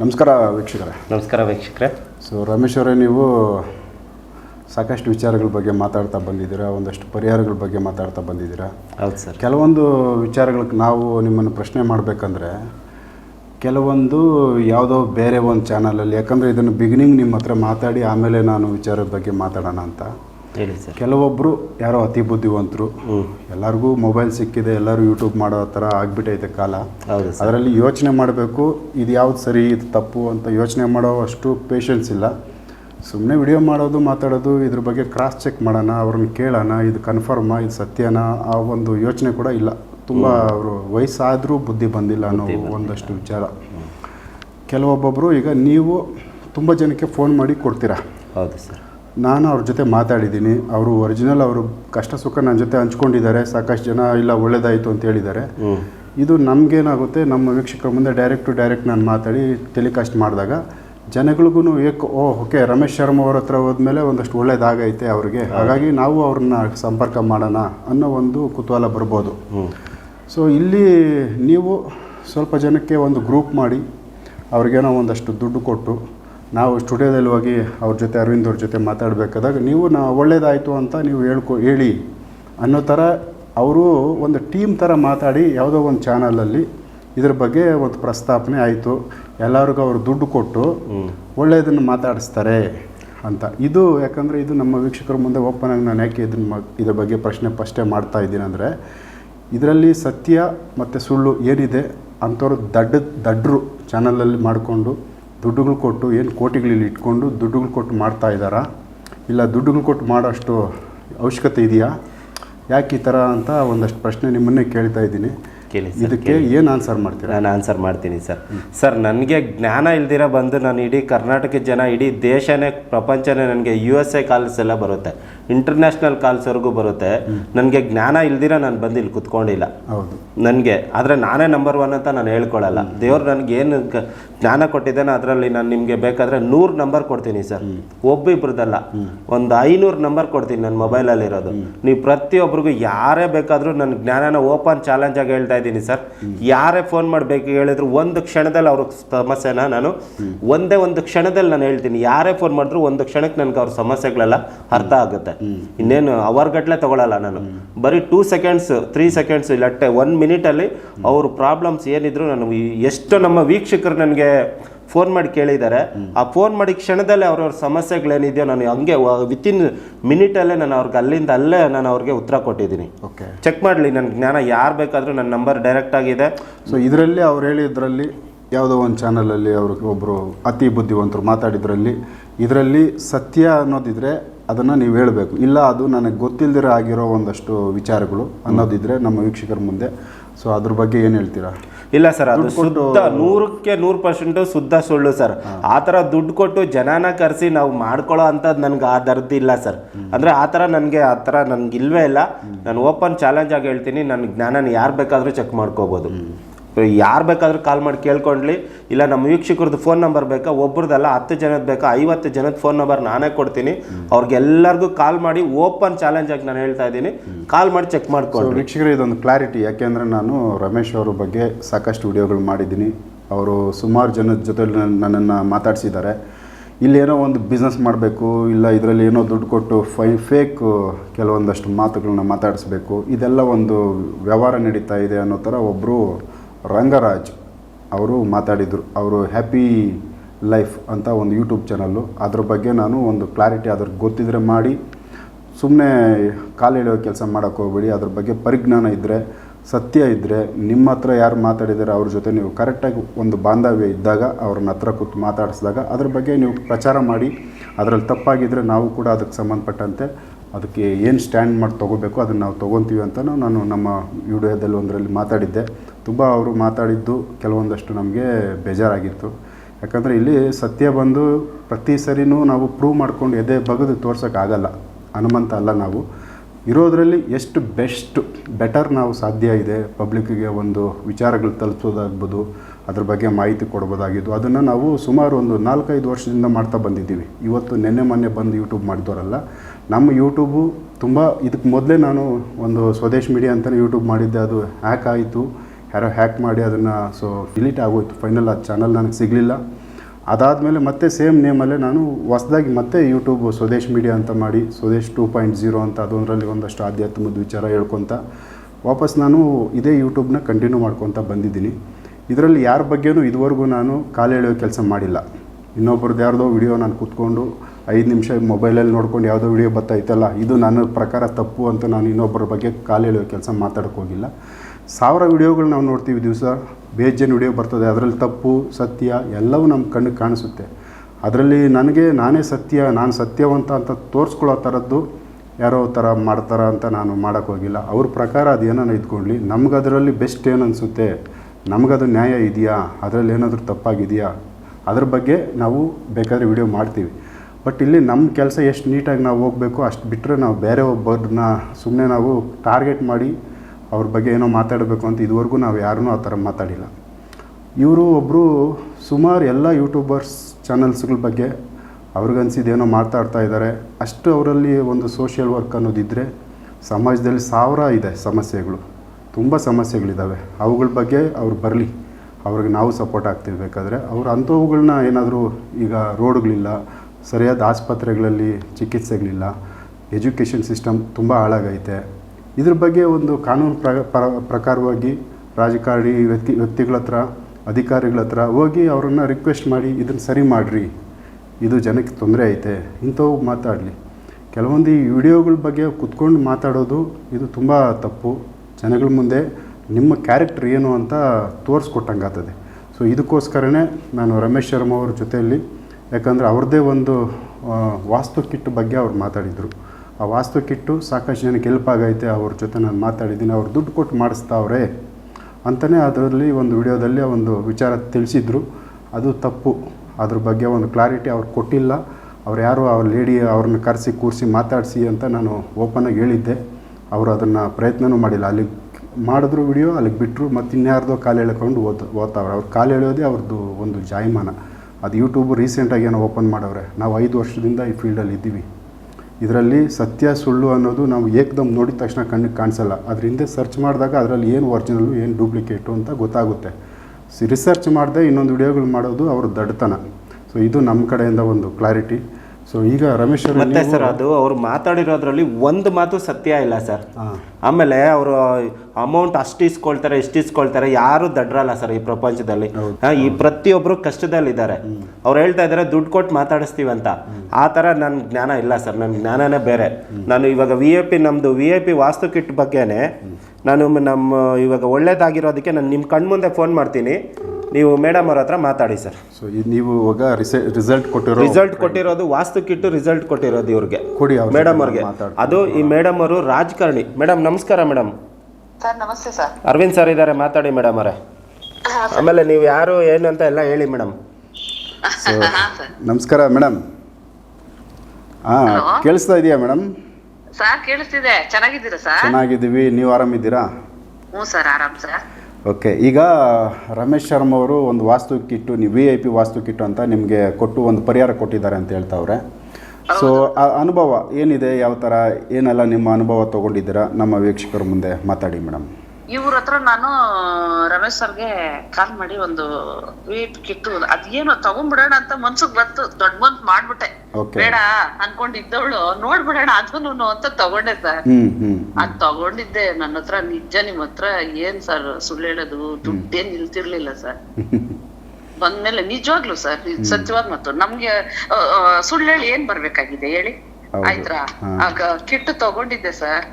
ನಮಸ್ಕಾರ ವೀಕ್ಷಕರೇ. ನಮಸ್ಕಾರ ವೀಕ್ಷಕರೇ. ಸೊ ರಮೇಶ್ ಅವರೇ ನೀವು ಸಾಕಷ್ಟು ವಿಚಾರಗಳ ಬಗ್ಗೆ ಮಾತಾಡ್ತಾ ಬಂದಿದ್ದೀರಾ? ಒಂದಷ್ಟು ಪರಿಹಾರಗಳ ಬಗ್ಗೆ ಮಾತಾಡ್ತಾ ಬಂದಿದ್ದೀರಾ? ಹೌದು ಸರ್. ಕೆಲವೊಂದು ವಿಚಾರಗಳಿಗೆ ನಾವು ನಿಮ್ಮನ್ನು ಪ್ರಶ್ನೆ ಮಾಡಬೇಕಂದ್ರೆ ಕೆಲವೊಂದು ಯಾವುದೋ ಬೇರೆ ಒಂದು ಚಾನಲಲ್ಲಿ ಯಾಕಂದರೆ ಇದನ್ನು ಬಿಗಿನಿಂಗ್ ನಿಮ್ಮ ಹತ್ರ ಮಾತಾಡಿ ಆಮೇಲೆ ನಾನು ವಿಚಾರದ ಬಗ್ಗೆ ಮಾತಾಡೋಣ ಅಂತ. ಹೇಳಿ ಸರ್. ಕೆಲವೊಬ್ಬರು ಯಾರೋ ಅತಿ ಬುದ್ಧಿವಂತರು. ಎಲ್ಲರಿಗೂ ಮೊಬೈಲ್ ಸಿಕ್ಕಿದೆ ಎಲ್ಲರೂ ಯೂಟ್ಯೂಬ್ ಮಾಡೋ ಥರ ಆಗಿಬಿಟ್ಟೈತೆ ಕಾಲ ಅದರಲ್ಲಿ ಯೋಚನೆ ಮಾಡಬೇಕು ಇದು ಯಾವ್ದು ಸರಿ ಇದು ತಪ್ಪು ಅಂತ ಯೋಚನೆ ಮಾಡೋ ಅಷ್ಟು ಪೇಷನ್ಸ್ ಇಲ್ಲ. ಸುಮ್ಮನೆ ವಿಡಿಯೋ ಮಾಡೋದು ಮಾತಾಡೋದು ಇದ್ರ ಬಗ್ಗೆ ಕ್ರಾಸ್ ಚೆಕ್ ಮಾಡೋಣ ಅವ್ರನ್ನ ಕೇಳೋಣ ಇದು ಕನ್ಫರ್ಮಾ ಇದು ಸತ್ಯನಾ ಆ ಒಂದು ಯೋಚನೆ ಕೂಡ ಇಲ್ಲ. ತುಂಬ ಅವರು ವಯಸ್ಸಾದರೂ ಬುದ್ಧಿ ಬಂದಿಲ್ಲ ಅನ್ನೋ ಒಂದಷ್ಟು ವಿಚಾರ. ಕೆಲವೊಬ್ಬೊಬ್ಬರು ಈಗ ನೀವು ತುಂಬ ಜನಕ್ಕೆ ಫೋನ್ ಮಾಡಿ ಕೊಡ್ತೀರಾ? ಹೌದು ಸರ್. ನಾನು ಅವ್ರ ಜೊತೆ ಮಾತಾಡಿದ್ದೀನಿ. ಅವರು ಒರಿಜಿನಲ್ ಅವರು ಕಷ್ಟ ಸುಖ ನನ್ನ ಜೊತೆ ಹಂಚ್ಕೊಂಡಿದ್ದಾರೆ. ಸಾಕಷ್ಟು ಜನ ಇಲ್ಲ ಒಳ್ಳೇದಾಯಿತು ಅಂತ ಹೇಳಿದ್ದಾರೆ. ಇದು ನಮಗೇನಾಗುತ್ತೆ ನಮ್ಮ ವೀಕ್ಷಕರ ಮುಂದೆ ಡೈರೆಕ್ಟ್ ಟು ಡೈರೆಕ್ಟ್ ನಾನು ಮಾತಾಡಿ ಟೆಲಿಕಾಸ್ಟ್ ಮಾಡಿದಾಗ ಜನಗಳಿಗೂ ಏಕೆ ಓ ಓಕೆ ರಮೇಶ್ ಶರ್ಮಾ ಅವ್ರ ಹತ್ರ ಹೋದ್ಮೇಲೆ ಒಂದಷ್ಟು ಒಳ್ಳೇದಾಗೈತೆ ಅವ್ರಿಗೆ. ಹಾಗಾಗಿ ನಾವು ಅವ್ರನ್ನ ಸಂಪರ್ಕ ಮಾಡೋಣ ಅನ್ನೋ ಒಂದು ಕುತೂಹಲ ಬರ್ಬೋದು. ಸೊ ಇಲ್ಲಿ ನೀವು ಸ್ವಲ್ಪ ಜನಕ್ಕೆ ಒಂದು ಗ್ರೂಪ್ ಮಾಡಿ ಅವ್ರಿಗೇನೋ ಒಂದಷ್ಟು ದುಡ್ಡು ಕೊಟ್ಟು ನಾವು ಸ್ಟುಡಿಯೋದಲ್ಲಿ ಹೋಗಿ ಅವ್ರ ಜೊತೆ ಅರವಿಂದ್ ಅವ್ರ ಜೊತೆ ಮಾತಾಡಬೇಕಾದಾಗ ನೀವು ನಾ ಒಳ್ಳೇದಾಯಿತು ಅಂತ ನೀವು ಹೇಳ್ಕೊ ಹೇಳಿ ಅನ್ನೋ ಥರ ಅವರು ಒಂದು ಟೀಮ್ ಥರ ಮಾತಾಡಿ ಯಾವುದೋ ಒಂದು ಚಾನಲಲ್ಲಿ ಇದ್ರ ಬಗ್ಗೆ ಒಂದು ಪ್ರಸ್ತಾಪನೆ ಆಯಿತು. ಎಲ್ಲರಿಗೂ ಅವರು ದುಡ್ಡು ಕೊಟ್ಟು ಒಳ್ಳೆಯದನ್ನು ಮಾತಾಡಿಸ್ತಾರೆ ಅಂತ. ಇದು ಯಾಕಂದರೆ ಇದು ನಮ್ಮ ವೀಕ್ಷಕರ ಮುಂದೆ ಓಪನ್ ಆಗಿ ನಾನು ಯಾಕೆ ಇದನ್ನು ಮ ಇದ್ರ ಬಗ್ಗೆ ಪ್ರಶ್ನೆ ಫಸ್ಟೇ ಮಾಡ್ತಾ ಇದ್ದೀನಿ ಅಂದರೆ ಇದರಲ್ಲಿ ಸತ್ಯ ಮತ್ತು ಸುಳ್ಳು ಏನಿದೆ ಅಂಥವ್ರು ದಡ್ಡ ದಡ್ಡರು ಚಾನಲಲ್ಲಿ ಮಾಡಿಕೊಂಡು ದುಡ್ಡುಗಳು ಕೊಟ್ಟು ಏನು ಕೋಟಿಗಳಲ್ಲಿ ಇಟ್ಕೊಂಡು ದುಡ್ಡುಗಳು ಕೊಟ್ಟು ಮಾಡ್ತಾ ಇದ್ದಾರಾ? ಇಲ್ಲ ದುಡ್ಡುಗಳು ಕೊಟ್ಟು ಮಾಡೋಷ್ಟು ಅವಶ್ಯಕತೆ ಇದೆಯಾ? ಯಾಕೆ ಈ ಥರ ಅಂತ ಒಂದಷ್ಟು ಪ್ರಶ್ನೆ ನಿಮ್ಮನ್ನೇ ಕೇಳ್ತಾ ಇದ್ದೀನಿ. ಕೇಳಿ ಇದಕ್ಕೆ ಏನು ಆನ್ಸರ್ ಮಾಡ್ತೀರಾ? ನಾನು ಆನ್ಸರ್ ಮಾಡ್ತೀನಿ ಸರ್. ಸರ್ ನನಗೆ ಜ್ಞಾನ ಇಲ್ದಿರ ಬಂದು ನಾನು ಇಡೀ ಕರ್ನಾಟಕದ ಜನ ಇಡೀ ದೇಶನೇ ಪ್ರಪಂಚನೇ ನನಗೆ ಯು ಎಸ್ ಎ ಕಾಲೇಜ್ ಎಲ್ಲ ಬರುತ್ತೆ. ಇಂಟರ್ನ್ಯಾಷನಲ್ ಕಾಲ್ಸ್ವರೆಗೂ ಬರುತ್ತೆ. ನನಗೆ ಜ್ಞಾನ ಇಲ್ದಿರ ನಾನು ಬಂದು ಇಲ್ಲಿ ಕುತ್ಕೊಂಡಿಲ್ಲ. ಹೌದು. ನನಗೆ. ಆದರೆ ನಾನೇ ನಂಬರ್ ಒನ್ ಅಂತ ನಾನು ಹೇಳ್ಕೊಳ್ಳಲ್ಲ ದೇವ್ರು ನನಗೆ ಏನು ಜ್ಞಾನ ಕೊಟ್ಟಿದ್ದೇನೆ ಅದರಲ್ಲಿ ನಾನು ನಿಮಗೆ ಬೇಕಾದರೆ ನೂರು ನಂಬರ್ ಕೊಡ್ತೀನಿ ಸರ್. ಒಬ್ಬಿಬ್ರದಲ್ಲ. ಒಂದು ಐನೂರು ನಂಬರ್ ಕೊಡ್ತೀನಿ ನನ್ನ ಮೊಬೈಲಲ್ಲಿ ಇರೋದು ನೀವು ಪ್ರತಿಯೊಬ್ಬರಿಗೂ ಯಾರೇ ಬೇಕಾದರೂ ನನ್ನ ಜ್ಞಾನನ ಓಪನ್ ಚಾಲೆಂಜ್ ಆಗಿ ಹೇಳ್ತಾ ಇದ್ದೀನಿ ಸರ್. ಯಾರೇ ಫೋನ್ ಮಾಡಬೇಕು ಹೇಳಿದ್ರು ಒಂದು ಕ್ಷಣದಲ್ಲಿ ಅವ್ರ ಸಮಸ್ಯೆನ ನಾನು ಒಂದೇ ಒಂದು ಕ್ಷಣದಲ್ಲಿ ನಾನು ಹೇಳ್ತೀನಿ. ಯಾರೇ ಫೋನ್ ಮಾಡಿದ್ರು ಒಂದು ಕ್ಷಣಕ್ಕೆ ನನಗೆ ಅವ್ರ ಸಮಸ್ಯೆಗಳೆಲ್ಲ ಅರ್ಥ ಆಗುತ್ತೆ. ಇನ್ನೇನು ಅವರ್ ಗಟ್ಟಲೆ ತಗೊಳಲ್ಲ ನಾನು. ಬರೀ ಟೂ ಸೆಕೆಂಡ್ಸ್ ತ್ರೀ ಸೆಕೆಂಡ್ಸ್ ಇಲ್ಲ ಒನ್ ಮಿನಿಟಲ್ಲಿ ಅವ್ರ ಪ್ರಾಬ್ಲಮ್ಸ್ ಏನಿದ್ರು ನಾನು ಎಷ್ಟು ನಮ್ಮ ವೀಕ್ಷಕರು ನನಗೆ ಫೋನ್ ಮಾಡಿ ಕೇಳಿದ್ದಾರೆ ಆ ಫೋನ್ ಮಾಡಿ ಕ್ಷಣದಲ್ಲೇ ಅವ್ರವ್ರ ಸಮಸ್ಯೆಗಳೇನಿದೆಯೋ ನಾನು ಹಂಗೆ ವಿತಿನ್ ಮಿನಿಟಲ್ಲೇ ನಾನು ಅವ್ರಿಗೆ ಅಲ್ಲಿಂದ ಅಲ್ಲೇ ನಾನು ಅವ್ರಿಗೆ ಉತ್ತರ ಕೊಟ್ಟಿದ್ದೀನಿ. ಓಕೆ ಚೆಕ್ ಮಾಡಲಿ ನನ್ನ ಜ್ಞಾನ ಯಾರು ಬೇಕಾದರೂ ನನ್ನ ನಂಬರ್ ಡೈರೆಕ್ಟ್ ಆಗಿದೆ. ಸೊ ಇದರಲ್ಲಿ ಅವ್ರು ಹೇಳಿದ್ರಲ್ಲಿ ಯಾವುದೋ ಒಂದು ಚಾನಲಲ್ಲಿ ಅವರು ಒಬ್ಬರು ಅತಿ ಬುದ್ಧಿವಂತರು ಮಾತಾಡಿದ್ರಲ್ಲಿ ಇದರಲ್ಲಿ ಸತ್ಯ ಅನ್ನೋದಿದ್ರೆ ಅದನ್ನು ನೀವು ಹೇಳಬೇಕು. ಇಲ್ಲ ಅದು ನನಗೆ ಗೊತ್ತಿಲ್ಲದಿರೋ ಆಗಿರೋ ಒಂದಷ್ಟು ವಿಚಾರಗಳು ಅನ್ನೋದಿದ್ರೆ ನಮ್ಮ ವೀಕ್ಷಕರ ಮುಂದೆ. ಸೊ ಅದ್ರ ಬಗ್ಗೆ ಏನು ಹೇಳ್ತೀರಾ? ಇಲ್ಲ ಸರ್ ಅದು ಶುದ್ಧ ನೂರಕ್ಕೆ ನೂರು ಪರ್ಸೆಂಟ್ ಶುದ್ಧ ಸುಳ್ಳು ಸರ್. ಆ ಥರ ದುಡ್ಡು ಕೊಟ್ಟು ಜನನ ಕರೆಸಿ ನಾವು ಮಾಡ್ಕೊಳ್ಳೋ ಅಂಥದ್ದು ನನ್ಗೆ ಆ ದರ್ದು ಇಲ್ಲ ಸರ್. ಅಂದರೆ ಆ ಥರ ನನಗೆ ಆ ಥರ ನನ್ಗೆ ಇಲ್ವೇ ಇಲ್ಲ. ನಾನು ಓಪನ್ ಚಾಲೆಂಜ್ ಆಗಿ ಹೇಳ್ತೀನಿ ನನ್ನ ಜ್ಞಾನನ ಯಾರು ಬೇಕಾದರೂ ಚೆಕ್ ಮಾಡ್ಕೋಬೋದು. ಯಾರು ಬೇಕಾದರೂ ಕಾಲ್ ಮಾಡಿ ಕೇಳ್ಕೊಂಡ್ಲಿ. ಇಲ್ಲ ನಮ್ಮ ವೀಕ್ಷಕರದ್ದು ಫೋನ್ ನಂಬರ್ ಬೇಕಾ? ಒಬ್ರದಲ್ಲ ಹತ್ತು ಜನದ ಬೇಕಾ? ಐವತ್ತು ಜನದ ಫೋನ್ ನಂಬರ್ ನಾನೇ ಕೊಡ್ತೀನಿ. ಅವ್ರಿಗೆಲ್ಲರಿಗೂ ಕಾಲ್ ಮಾಡಿ ಓಪನ್ ಚಾಲೆಂಜ್ ಆಗಿ ನಾನು ಹೇಳ್ತಾ ಇದ್ದೀನಿ. ಕಾಲ್ ಮಾಡಿ ಚೆಕ್ ಮಾಡ್ಕೊಂಡು ವೀಕ್ಷಕರು ಇದೊಂದು ಕ್ಲಾರಿಟಿ ಯಾಕೆಂದರೆ ನಾನು ರಮೇಶ್ ಅವ್ರ ಬಗ್ಗೆ ಸಾಕಷ್ಟು ವಿಡಿಯೋಗಳು ಮಾಡಿದ್ದೀನಿ. ಅವರು ಸುಮಾರು ಜನದ ಜೊತೆ ನನ್ನನ್ನು ಮಾತಾಡಿಸಿದ್ದಾರೆ. ಇಲ್ಲೇನೋ ಒಂದು ಬಿಸ್ನೆಸ್ ಮಾಡಬೇಕು ಇಲ್ಲ ಇದರಲ್ಲಿ ಏನೋ ದುಡ್ಡು ಕೊಟ್ಟು ಫೈ ಫೇಕ್ ಕೆಲವೊಂದಷ್ಟು ಮಾತುಗಳನ್ನ ಮಾತಾಡಿಸ್ಬೇಕು. ಇದೆಲ್ಲ ಒಂದು ವ್ಯವಹಾರ ನಡೀತಾ ಇದೆ ಅನ್ನೋ ಥರ ಒಬ್ಬರು ರಂಗರಾಜ್ ಅವರು ಮಾತಾಡಿದರು. ಅವರು ಹ್ಯಾಪಿ ಲೈಫ್ ಅಂತ ಒಂದು ಯೂಟ್ಯೂಬ್ ಚಾನಲ್ಲು ಅದ್ರ ಬಗ್ಗೆ ನಾನು ಒಂದು ಕ್ಲಾರಿಟಿ ಅದ್ರ ಗೊತ್ತಿದ್ರೆ ಮಾಡಿ. ಸುಮ್ಮನೆ ಕಾಲು ಎಳೆಯೋ ಕೆಲಸ ಮಾಡೋಕ್ಕೆ ಹೋಗ್ಬೇಡಿ. ಅದ್ರ ಬಗ್ಗೆ ಪರಿಜ್ಞಾನ ಇದ್ದರೆ ಸತ್ಯ ಇದ್ದರೆ ನಿಮ್ಮ ಹತ್ರ ಯಾರು ಮಾತಾಡಿದ್ದಾರೆ ಅವ್ರ ಜೊತೆ ನೀವು ಕರೆಕ್ಟಾಗಿ ಒಂದು ಬಾಂಧವ್ಯ ಇದ್ದಾಗ, ಅವ್ರನ್ನ ಹತ್ರ ಕೂತು ಮಾತಾಡಿಸಿದಾಗ ಅದ್ರ ಬಗ್ಗೆ ನೀವು ಪ್ರಚಾರ ಮಾಡಿ. ಅದರಲ್ಲಿ ತಪ್ಪಾಗಿದ್ದರೆ ನಾವು ಕೂಡ ಅದಕ್ಕೆ ಸಂಬಂಧಪಟ್ಟಂತೆ ಅದಕ್ಕೆ ಏನು ಸ್ಟ್ಯಾಂಡ್ ಮಾಡಿ ತೊಗೋಬೇಕು, ಅದನ್ನು ನಾವು ತೊಗೊತೀವಿ ಅಂತ ನಾನು ನಮ್ಮ ವಿಡಿಯೋದಲ್ಲಿ ಒಂದರಲ್ಲಿ ಮಾತಾಡಿದ್ದೆ. ತುಂಬ ಅವರು ಮಾತಾಡಿದ್ದು ಕೆಲವೊಂದಷ್ಟು ನಮಗೆ ಬೇಜಾರಾಗಿತ್ತು. ಯಾಕಂದರೆ ಇಲ್ಲಿ ಸತ್ಯ ಬಂದು ಪ್ರತಿ ಸರಿನೂ ನಾವು ಪ್ರೂವ್ ಮಾಡ್ಕೊಂಡು ಎದೆ ಬಗೆದು ತೋರ್ಸೋಕ್ಕಾಗಲ್ಲ ಹನುಮಂತ ಅಲ್ಲ ನಾವು. ಇರೋದರಲ್ಲಿ ಎಷ್ಟು ಬೆಸ್ಟ್ ಬೆಟರ್ ನಾವು ಸಾಧ್ಯ ಇದೆ? ಪಬ್ಲಿಕ್ಕಿಗೆ ಒಂದು ವಿಚಾರಗಳು ತಲುಪಿಸೋದಾಗ್ಬೋದು, ಅದ್ರ ಬಗ್ಗೆ ಮಾಹಿತಿ ಕೊಡ್ಬೋದಾಗಿದ್ದು, ಅದನ್ನು ನಾವು ಸುಮಾರು ಒಂದು ನಾಲ್ಕೈದು ವರ್ಷದಿಂದ ಮಾಡ್ತಾ ಬಂದಿದ್ದೀವಿ. ಇವತ್ತು ನಿನ್ನೆ ಮೊನ್ನೆ ಬಂದು ಯೂಟ್ಯೂಬ್ ಮಾಡಿದವರಲ್ಲ. ನಮ್ಮ ಯೂಟ್ಯೂಬು ತುಂಬ ಇದಕ್ಕೆ ಮೊದಲೇ ನಾನು ಒಂದು ಸ್ವದೇಶ್ ಮೀಡಿಯಾ ಅಂತಲೇ ಯೂಟ್ಯೂಬ್ ಮಾಡಿದ್ದೆ. ಅದು ಹ್ಯಾಕ್ ಆಯಿತು. ಯಾರೋ ಹ್ಯಾಕ್ ಮಾಡಿ ಅದನ್ನು ಸೊ ಡಿಲೀಟ್ ಆಗೋಯ್ತು. ಫೈನಲ್ ಆ ಚಾನಲ್ ನನಗೆ ಸಿಗಲಿಲ್ಲ. ಅದಾದಮೇಲೆ ಮತ್ತೆ ಸೇಮ್ ನೇಮಲ್ಲೇ ನಾನು ಹೊಸದಾಗಿ ಮತ್ತೆ ಯೂಟ್ಯೂಬ್ ಸ್ವದೇಶ್ ಮೀಡಿಯಾ ಅಂತ ಮಾಡಿ ಸ್ವದೇಶ್ ಟೂ ಪಾಯಿಂಟ್ ಜೀರೋ ಅಂತ ಅದೊಂದರಲ್ಲಿ ಒಂದಷ್ಟು ಆಧ್ಯಾತ್ಮದ ವಿಚಾರ ಹೇಳ್ಕೊತ ವಾಪಸ್ ನಾನು ಇದೇ ಯೂಟ್ಯೂಬ್ನ ಕಂಟಿನ್ಯೂ ಮಾಡ್ಕೊತ ಬಂದಿದ್ದೀನಿ. ಇದರಲ್ಲಿ ಯಾರ ಬಗ್ಗೆನೂ ಇದುವರೆಗೂ ನಾನು ಕಾಲು ಎಳೆಯೋ ಕೆಲಸ ಮಾಡಿಲ್ಲ. ಇನ್ನೊಬ್ರದ್ದು ಯಾರ್ದೋ ವಿಡಿಯೋ ನಾನು ಕೂತ್ಕೊಂಡು ಐದು ನಿಮಿಷ ಮೊಬೈಲಲ್ಲಿ ನೋಡ್ಕೊಂಡು ಯಾವುದೋ ವಿಡಿಯೋ ಬರ್ತೈತಲ್ಲ ಇದು ನನ್ನ ಪ್ರಕಾರ ತಪ್ಪು ಅಂತ ನಾನು ಇನ್ನೊಬ್ಬರ ಬಗ್ಗೆ ಕಾಲು ಎಳೆಯೋ ಕೆಲಸ ಮಾತಾಡೋಕೆ ಹೋಗಿಲ್ಲ. ಸಾವಿರ ವಿಡಿಯೋಗಳು ನಾವು ನೋಡ್ತೀವಿ ದಿವಸ. ಬೇಜನ್ ವಿಡಿಯೋ ಬರ್ತದೆ. ಅದರಲ್ಲಿ ತಪ್ಪು, ಸತ್ಯ ಎಲ್ಲವೂ ನಮ್ಮ ಕಣ್ಣಿಗೆ ಕಾಣಿಸುತ್ತೆ. ಅದರಲ್ಲಿ ನನಗೆ ನಾನೇ ಸತ್ಯ, ನಾನು ಸತ್ಯವಂತ ಅಂತ ತೋರಿಸ್ಕೊಳ್ಳೋ ಥರದ್ದು ಯಾರೋ ಥರ ಮಾಡ್ತಾರ ಅಂತ ನಾನು ಮಾಡೋಕ್ಕೋಗಿಲ್ಲ ಅವ್ರ ಪ್ರಕಾರ ಅದು ಏನೋ ಇದ್ಕೊಳ್ಳಿ ನಮ್ಗೆ ಅದರಲ್ಲಿ ಬೆಸ್ಟ್ ಏನು ಅನಿಸುತ್ತೆ? ನಮಗದು ನ್ಯಾಯ ಇದೆಯಾ? ಅದರಲ್ಲಿ ಏನಾದರೂ ತಪ್ಪಾಗಿದೆಯಾ? ಅದ್ರ ಬಗ್ಗೆ ನಾವು ಬೇಕಾದರೆ ವಿಡಿಯೋ ಮಾಡ್ತೀವಿ. ಬಟ್ ಇಲ್ಲಿ ನಮ್ಮ ಕೆಲಸ ಎಷ್ಟು ನೀಟಾಗಿ ನಾವು ಹೋಗಬೇಕು, ಅಷ್ಟು ಬಿಟ್ಟರೆ ನಾವು ಬೇರೆ ಒಬ್ಬರನ್ನ ಸುಮ್ಮನೆ ನಾವು ಟಾರ್ಗೆಟ್ ಮಾಡಿ ಅವ್ರ ಬಗ್ಗೆ ಏನೋ ಮಾತಾಡಬೇಕು ಅಂತ ಇದುವರೆಗೂ ನಾವು ಯಾರೂ ಆ ಥರ ಮಾತಾಡಿಲ್ಲ. ಇವರು ಒಬ್ಬರು ಸುಮಾರು ಎಲ್ಲ ಯೂಟ್ಯೂಬರ್ಸ್ ಚಾನಲ್ಸ್ಗಳ ಬಗ್ಗೆ ಅವ್ರಿಗನ್ಸಿದ್ದೇನೋ ಮಾತಾಡ್ತಾ ಇದ್ದಾರೆ. ಅಷ್ಟು ಅವರಲ್ಲಿ ಒಂದು ಸೋಷಿಯಲ್ ವರ್ಕ್ ಅನ್ನೋದಿದ್ದರೆ ಸಮಾಜದಲ್ಲಿ ಸಾವಿರ ಇದೆ ಸಮಸ್ಯೆಗಳು. ತುಂಬ ಸಮಸ್ಯೆಗಳಿದ್ದಾವೆ ಅವುಗಳ ಬಗ್ಗೆ ಅವ್ರು ಬರಲಿ. ಅವ್ರಿಗೆ ನಾವು ಸಪೋರ್ಟ್ ಆಗ್ತೀವಿ ಬೇಕಾದರೆ. ಅವ್ರು ಅಂಥವುಗಳನ್ನ ಏನಾದರೂ ಈಗ ರೋಡ್ಗಳಿಲ್ಲ, ಸರಿಯಾದ ಆಸ್ಪತ್ರೆಗಳಲ್ಲಿ ಚಿಕಿತ್ಸೆಗಳಿಲ್ಲ, ಎಜುಕೇಷನ್ ಸಿಸ್ಟಮ್ ತುಂಬ ಹಾಳಾಗೈತೆ. ಇದ್ರ ಬಗ್ಗೆ ಒಂದು ಕಾನೂನು ಪ್ರ ಪ್ರ- ಪ್ರಕಾರವಾಗಿ ರಾಜಕಾರಣಿ ವ್ಯಕ್ತಿ ವ್ಯಕ್ತಿಗಳ ಹತ್ರ, ಅಧಿಕಾರಿಗಳ ಹತ್ರ ಹೋಗಿ ಅವ್ರನ್ನ ರಿಕ್ವೆಸ್ಟ್ ಮಾಡಿ, ಇದನ್ನು ಸರಿ ಮಾಡಿರಿ. ಇದು ಜನಕ್ಕೆ ತೊಂದರೆ ಐತೆ. ಇಂಥವು ಮಾತಾಡಲಿ. ಕೆಲವೊಂದು ಈ ವಿಡಿಯೋಗಳ ಬಗ್ಗೆ ಕುತ್ಕೊಂಡು ಮಾತಾಡೋದು ಇದು ತುಂಬ ತಪ್ಪು. ಜನಗಳ ಮುಂದೆ ನಿಮ್ಮ ಕ್ಯಾರೆಕ್ಟರ್ ಏನು ಅಂತ ತೋರಿಸ್ಕೊಟ್ಟಂಗೆ ಆಗ್ತದೆ ಸೊ ಇದಕ್ಕೋಸ್ಕರನೇ ನಾನು ರಮೇಶ್ ಶರ್ಮಾ ಅವ್ರ ಜೊತೆಯಲ್ಲಿ, ಯಾಕಂದರೆ ಅವ್ರದ್ದೇ ಒಂದು ವಾಸ್ತು ಕಿಟ್ ಬಗ್ಗೆ ಅವ್ರು ಮಾತಾಡಿದರು. ಆ ವಾಸ್ತು ಕಿಟ್ಟು ಸಾಕಷ್ಟು ಜನಕ್ಕೆ ಹೆಲ್ಪ್ ಆಗೈತೆ, ಅವ್ರ ಜೊತೆ ನಾನು ಮಾತಾಡಿದ್ದೀನಿ, ಅವ್ರು ದುಡ್ಡು ಕೊಟ್ಟು ಮಾಡಿಸ್ತಾವ್ರೆ ಅಂತಲೇ ಅದರಲ್ಲಿ ಒಂದು ವಿಡಿಯೋದಲ್ಲಿ ಒಂದು ವಿಚಾರ ತಿಳಿಸಿದ್ರು. ಅದು ತಪ್ಪು. ಅದ್ರ ಬಗ್ಗೆ ಒಂದು ಕ್ಲಾರಿಟಿ ಅವ್ರು ಕೊಟ್ಟಿಲ್ಲ. ಅವ್ರು ಯಾರು ಅವ್ರ ಲೇಡಿ ಅವ್ರನ್ನ ಕರೆಸಿ, ಕೂರಿಸಿ, ಮಾತಾಡಿಸಿ ಅಂತ ನಾನು ಓಪನಾಗಿ ಹೇಳಿದ್ದೆ. ಅವರು ಅದನ್ನು ಪ್ರಯತ್ನವೂ ಮಾಡಿಲ್ಲ. ಅಲ್ಲಿಗೆ ಮಾಡಿದ್ರು ವಿಡಿಯೋ, ಅಲ್ಲಿಗೆ ಬಿಟ್ಟರು ಮತ್ತು ಇನ್ಯಾರ್ದೋ ಕಾಲು ಎಳ್ಕೊಂಡು ಓದ್, ಓದ್ತಾವ್ರೆ. ಅವ್ರು ಕಾಲು ಎಳೆಯೋದೇ ಅವ್ರದ್ದು ಒಂದು ಜಾಯಮಾನ. ಅದು ಯೂಟ್ಯೂಬ್ ರೀಸೆಂಟಾಗಿ ಏನೋ ಓಪನ್ ಮಾಡವ್ರೆ. ನಾವು ಐದು ವರ್ಷದಿಂದ ಈ ಫೀಲ್ಡಲ್ಲಿ ಇದ್ದೀವಿ. ಇದರಲ್ಲಿ ಸತ್ಯ, ಸುಳ್ಳು ಅನ್ನೋದು ನಾವು ಏಕದಮ್ ನೋಡಿದ ತಕ್ಷಣ ಕಣ್ಣಿಗೆ ಕಾಣಿಸಲ್ಲ. ಅದ್ರ ಹಿಂದೆ ಸರ್ಚ್ ಮಾಡಿದಾಗ ಅದರಲ್ಲಿ ಏನು ಒರಿಜಿನಲ್ಲು ಏನು ಡೂಪ್ಲಿಕೇಟು ಅಂತ ಗೊತ್ತಾಗುತ್ತೆ. ಸಿ ರಿಸರ್ಚ್ ಮಾಡದೆ ಇನ್ನೊಂದು ವಿಡಿಯೋಗಳು ಮಾಡೋದು ಅವ್ರ ದಡ್ತನ ಸೊ ಇದು ನಮ್ಮ ಕಡೆಯಿಂದ ಒಂದು ಕ್ಲಾರಿಟಿ ಸೊ ಈಗ ರಮೇಶ್ ಮತ್ತೆ ಸರ್ ಅದು ಅವ್ರು ಮಾತಾಡಿರೋದ್ರಲ್ಲಿ ಒಂದು ಮಾತು ಸತ್ಯ ಇಲ್ಲ ಸರ್. ಆಮೇಲೆ ಅವರು ಅಮೌಂಟ್ ಅಷ್ಟು ಇಸ್ಕೊಳ್ತಾರೆ ಇಷ್ಟು ಇಸ್ಕೊಳ್ತಾರೆ ಯಾರು ದಡ್ರಲ್ಲ ಸರ್ ಈ ಪ್ರಪಂಚದಲ್ಲಿ. ಈ ಪ್ರತಿಯೊಬ್ರು ಕಷ್ಟದಲ್ಲಿದ್ದಾರೆ. ಅವ್ರು ಹೇಳ್ತಾ ಇದ್ದಾರೆ ದುಡ್ಡು ಕೊಟ್ಟು ಮಾತಾಡಿಸ್ತೀವಿ ಅಂತ ಆ ಥರ ನನ್ನ ಜ್ಞಾನ ಇಲ್ಲ ಸರ್ ನನ್ನ ಜ್ಞಾನನೇ ಬೇರೆ. ನಾನು ಇವಾಗ ವಿ ಎ ಪಿ ನಮ್ಮದು V A P vastu kit ಬಗ್ಗೆನೇ ನಾನು ನಮ್ಮ ಇವಾಗ ಒಳ್ಳೇದಾಗಿರೋದಕ್ಕೆ ನಾನು ನಿಮ್ಮ ಕಣ್ಮುಂದೆ ಫೋನ್ ಮಾಡ್ತೀನಿ. ನೀವು ಮೇಡಮ್ ಅವ್ರ ಹತ್ರ ಮಾತಾಡಿ ಸರ್. ಸೊ ಇದು ನೀವು ಇವಾಗ ರಿಸೆ ರಿಸಲ್ಟ್ ಕೊಟ್ಟಿರೋ ರಿಸಲ್ಟ್ ಕೊಟ್ಟಿರೋದು ವಾಸ್ತು ಕಿಟ್ಟು ರಿಸಲ್ಟ್ ಕೊಟ್ಟಿರೋದು ಇವ್ರಿಗೆ. ಕೊಡಿ ಅವ್ರ ಮೇಡಮ್ ಅವ್ರಿಗೆ. ಅದು ಈ ಮೇಡಮ್ ಅವರು ರಾಜಕಾರಣಿ. ಮೇಡಮ್ ನಮಸ್ಕಾರ ಮೇಡಮ್. ಸರ್ ನಮಸ್ತೆ ಸರ್. ಅರವಿಂದ್ ಸರ್ ಇದ್ದಾರೆ ಮಾತಾಡಿ ಮೇಡಮ್ ಅವರೇ. ಆಮೇಲೆ ನೀವು ಯಾರು ಏನು ಅಂತ ಎಲ್ಲ ಹೇಳಿ ಮೇಡಮ್. ಸೊ ನಮಸ್ಕಾರ ಮೇಡಮ್. ಹಾಂ ಕೇಳಿಸ್ತಾ ಇದೆಯಾ ಮೇಡಮ್? ಸರ್ ಕೇಳಿಸ್ತಿದೆ. ಚೆನ್ನಾಗಿದ್ದೀರಾ ಸರ್? ಚೆನ್ನಾಗಿದ್ದೀವಿ. ನೀವು ಆರಾಮಿದ್ದೀರಾ? ಹ್ಞೂ ಸರ್ ಆರಾಮ್ ಸರ್. ಓಕೆ ಈಗ ರಮೇಶ್ ಶರ್ಮ ಅವರು ಒಂದು ವಾಸ್ತು ಕಿಟ್ಟು ನೀವು V I P vastu kit ಅಂತ ನಿಮಗೆ ಕೊಟ್ಟು ಒಂದು ಪರಿಹಾರ ಕೊಟ್ಟಿದ್ದಾರೆ ಅಂತ ಹೇಳ್ತಾವ್ರೆ. ಸೊ ಆ ಅನುಭವ ಏನಿದೆ? ಯಾವ ಥರ ಏನೆಲ್ಲ ನಿಮ್ಮ ಅನುಭವ ತೊಗೊಂಡಿದ್ದೀರಾ? ನಮ್ಮ ವೀಕ್ಷಕರ ಮುಂದೆ ಮಾತಾಡಿ ಮೇಡಮ್. ಇವ್ರ ಹತ್ರ ನಾನು ರಮೇಶ್ ಸರ್ಗೆ ಕಾಲ್ ಮಾಡಿ ಒಂದು ವೇಟ್ ಕಿಟ್ಟು ಅದೇನೋ ತಗೊಂಡ್ಬಿಡೋಣ ಅಂತ ಮನ್ಸಿಗೆ ಬಂತು. ದೊಡ್ಡ ಮನ್ಸ್ ಮಾಡ್ಬಿಟ್ಟೆ ಬೇಡ ಅನ್ಕೊಂಡಿದ್ದವಳು ನೋಡ್ಬಿಡೋಣ ಅದನ್ನು ಅಂತ ತಗೊಂಡೆ ಸರ್. ಅದ್ ತಗೊಂಡಿದ್ದೆ. ನನ್ನ ಹತ್ರ ನಿಜ ನಿಮ್ ಹತ್ರ ಏನ್ ಸರ್ ಸುಳ್ಳು ಹೇಳೋದು? ದುಡ್ಡೇನ್ ನಿಲ್ತಿರ್ಲಿಲ್ಲ ಸರ್. ಬಂದ್ಮೇಲೆ ನಿಜವಾಗ್ಲು ಸರ್ ಸತ್ಯವಾದ ಮತ್ತು ನಮ್ಗೆ ಸುಳ್ಳು ಹೇಳಿ ಏನ್ ಬರ್ಬೇಕಾಗಿದೆ ಹೇಳಿ. ಆಯ್ತಾ ಆಗ ಕಿಟ್ ತಗೊಂಡಿದ್ದೆ ಸರ್.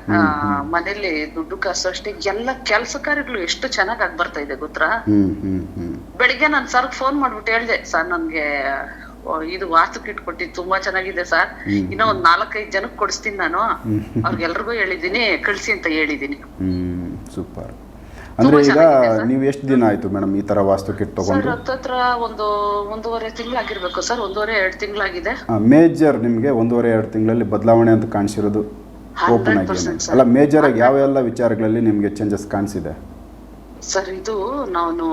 ಮನೇಲಿ ದುಡ್ಡು ಕಾಸು ಅಷ್ಟೇ ಎಲ್ಲ ಕೆಲಸ ಕಾರ್ಯಗಳು ಎಷ್ಟು ಚೆನ್ನಾಗ್ ಆಗ್ ಬರ್ತಾ ಇದೆ ಗೊತ್ತಾ? ಬೆಳಿಗ್ಗೆ ನಾನ್ ಸರ್ ಫೋನ್ ಮಾಡ್ಬಿಟ್ಟು ಹೇಳ್ದೆ ಸರ್ ನನ್ಗೆ ಇದು ವಾಸ್ತು ಕಿಟ್ ಕೊಟ್ಟಿದ್ದು ತುಂಬಾ ಚೆನ್ನಾಗಿದೆ ಸರ್. ಇನ್ನ ಒಂದ್ ನಾಲ್ಕೈದು ಜನಕ್ಕೆ ಕೊಡಿಸ್ತೀನಿ ನಾನು. ಅವ್ರಿಗೆಲ್ರಿಗೂ ಹೇಳಿದೀನಿ ಕಳ್ಸಿ ಅಂತ ಹೇಳಿದೀನಿ. Hmm super. ಅಂದರೆ ಈಗ ನೀವು ಎಷ್ಟು ದಿನ ಆಯ್ತು ಮೇಡಮ್ ಈ ತರ ವಾಸ್ತು ಕಿಟ್ ಸರ್ ಹತ್ರ ಹತ್ತತ್ರ ಒಂದು ಒಂದೂವರೆ ತಿಂಗಳಾಗಿರ್ಬೇಕು ಸರ್ ಒಂದೂವರೆ ಎರಡು ತಿಂಗಳಾಗಿದೆ. ಮೇಜರ್ ನಿಮಗೆ ಒಂದೂವರೆ ಎರಡು ತಿಂಗಳಲ್ಲಿ ಬದಲಾವಣೆ ಅಂತ ಕಾಣಿಸಿರೋದು ಓಪನ್ ಆಗಿ ಏನು? ಅಲ್ಲ ಮೇಜರ್ ಆಗಿ ಯಾವ ಎಲ್ಲ ವಿಚಾರಗಳಲ್ಲಿ ನಿಮಗೆ ಚೇಂಜಸ್ ಕಾಣಿಸಿದೆ? ಸರ್ ಇದು ನಾನು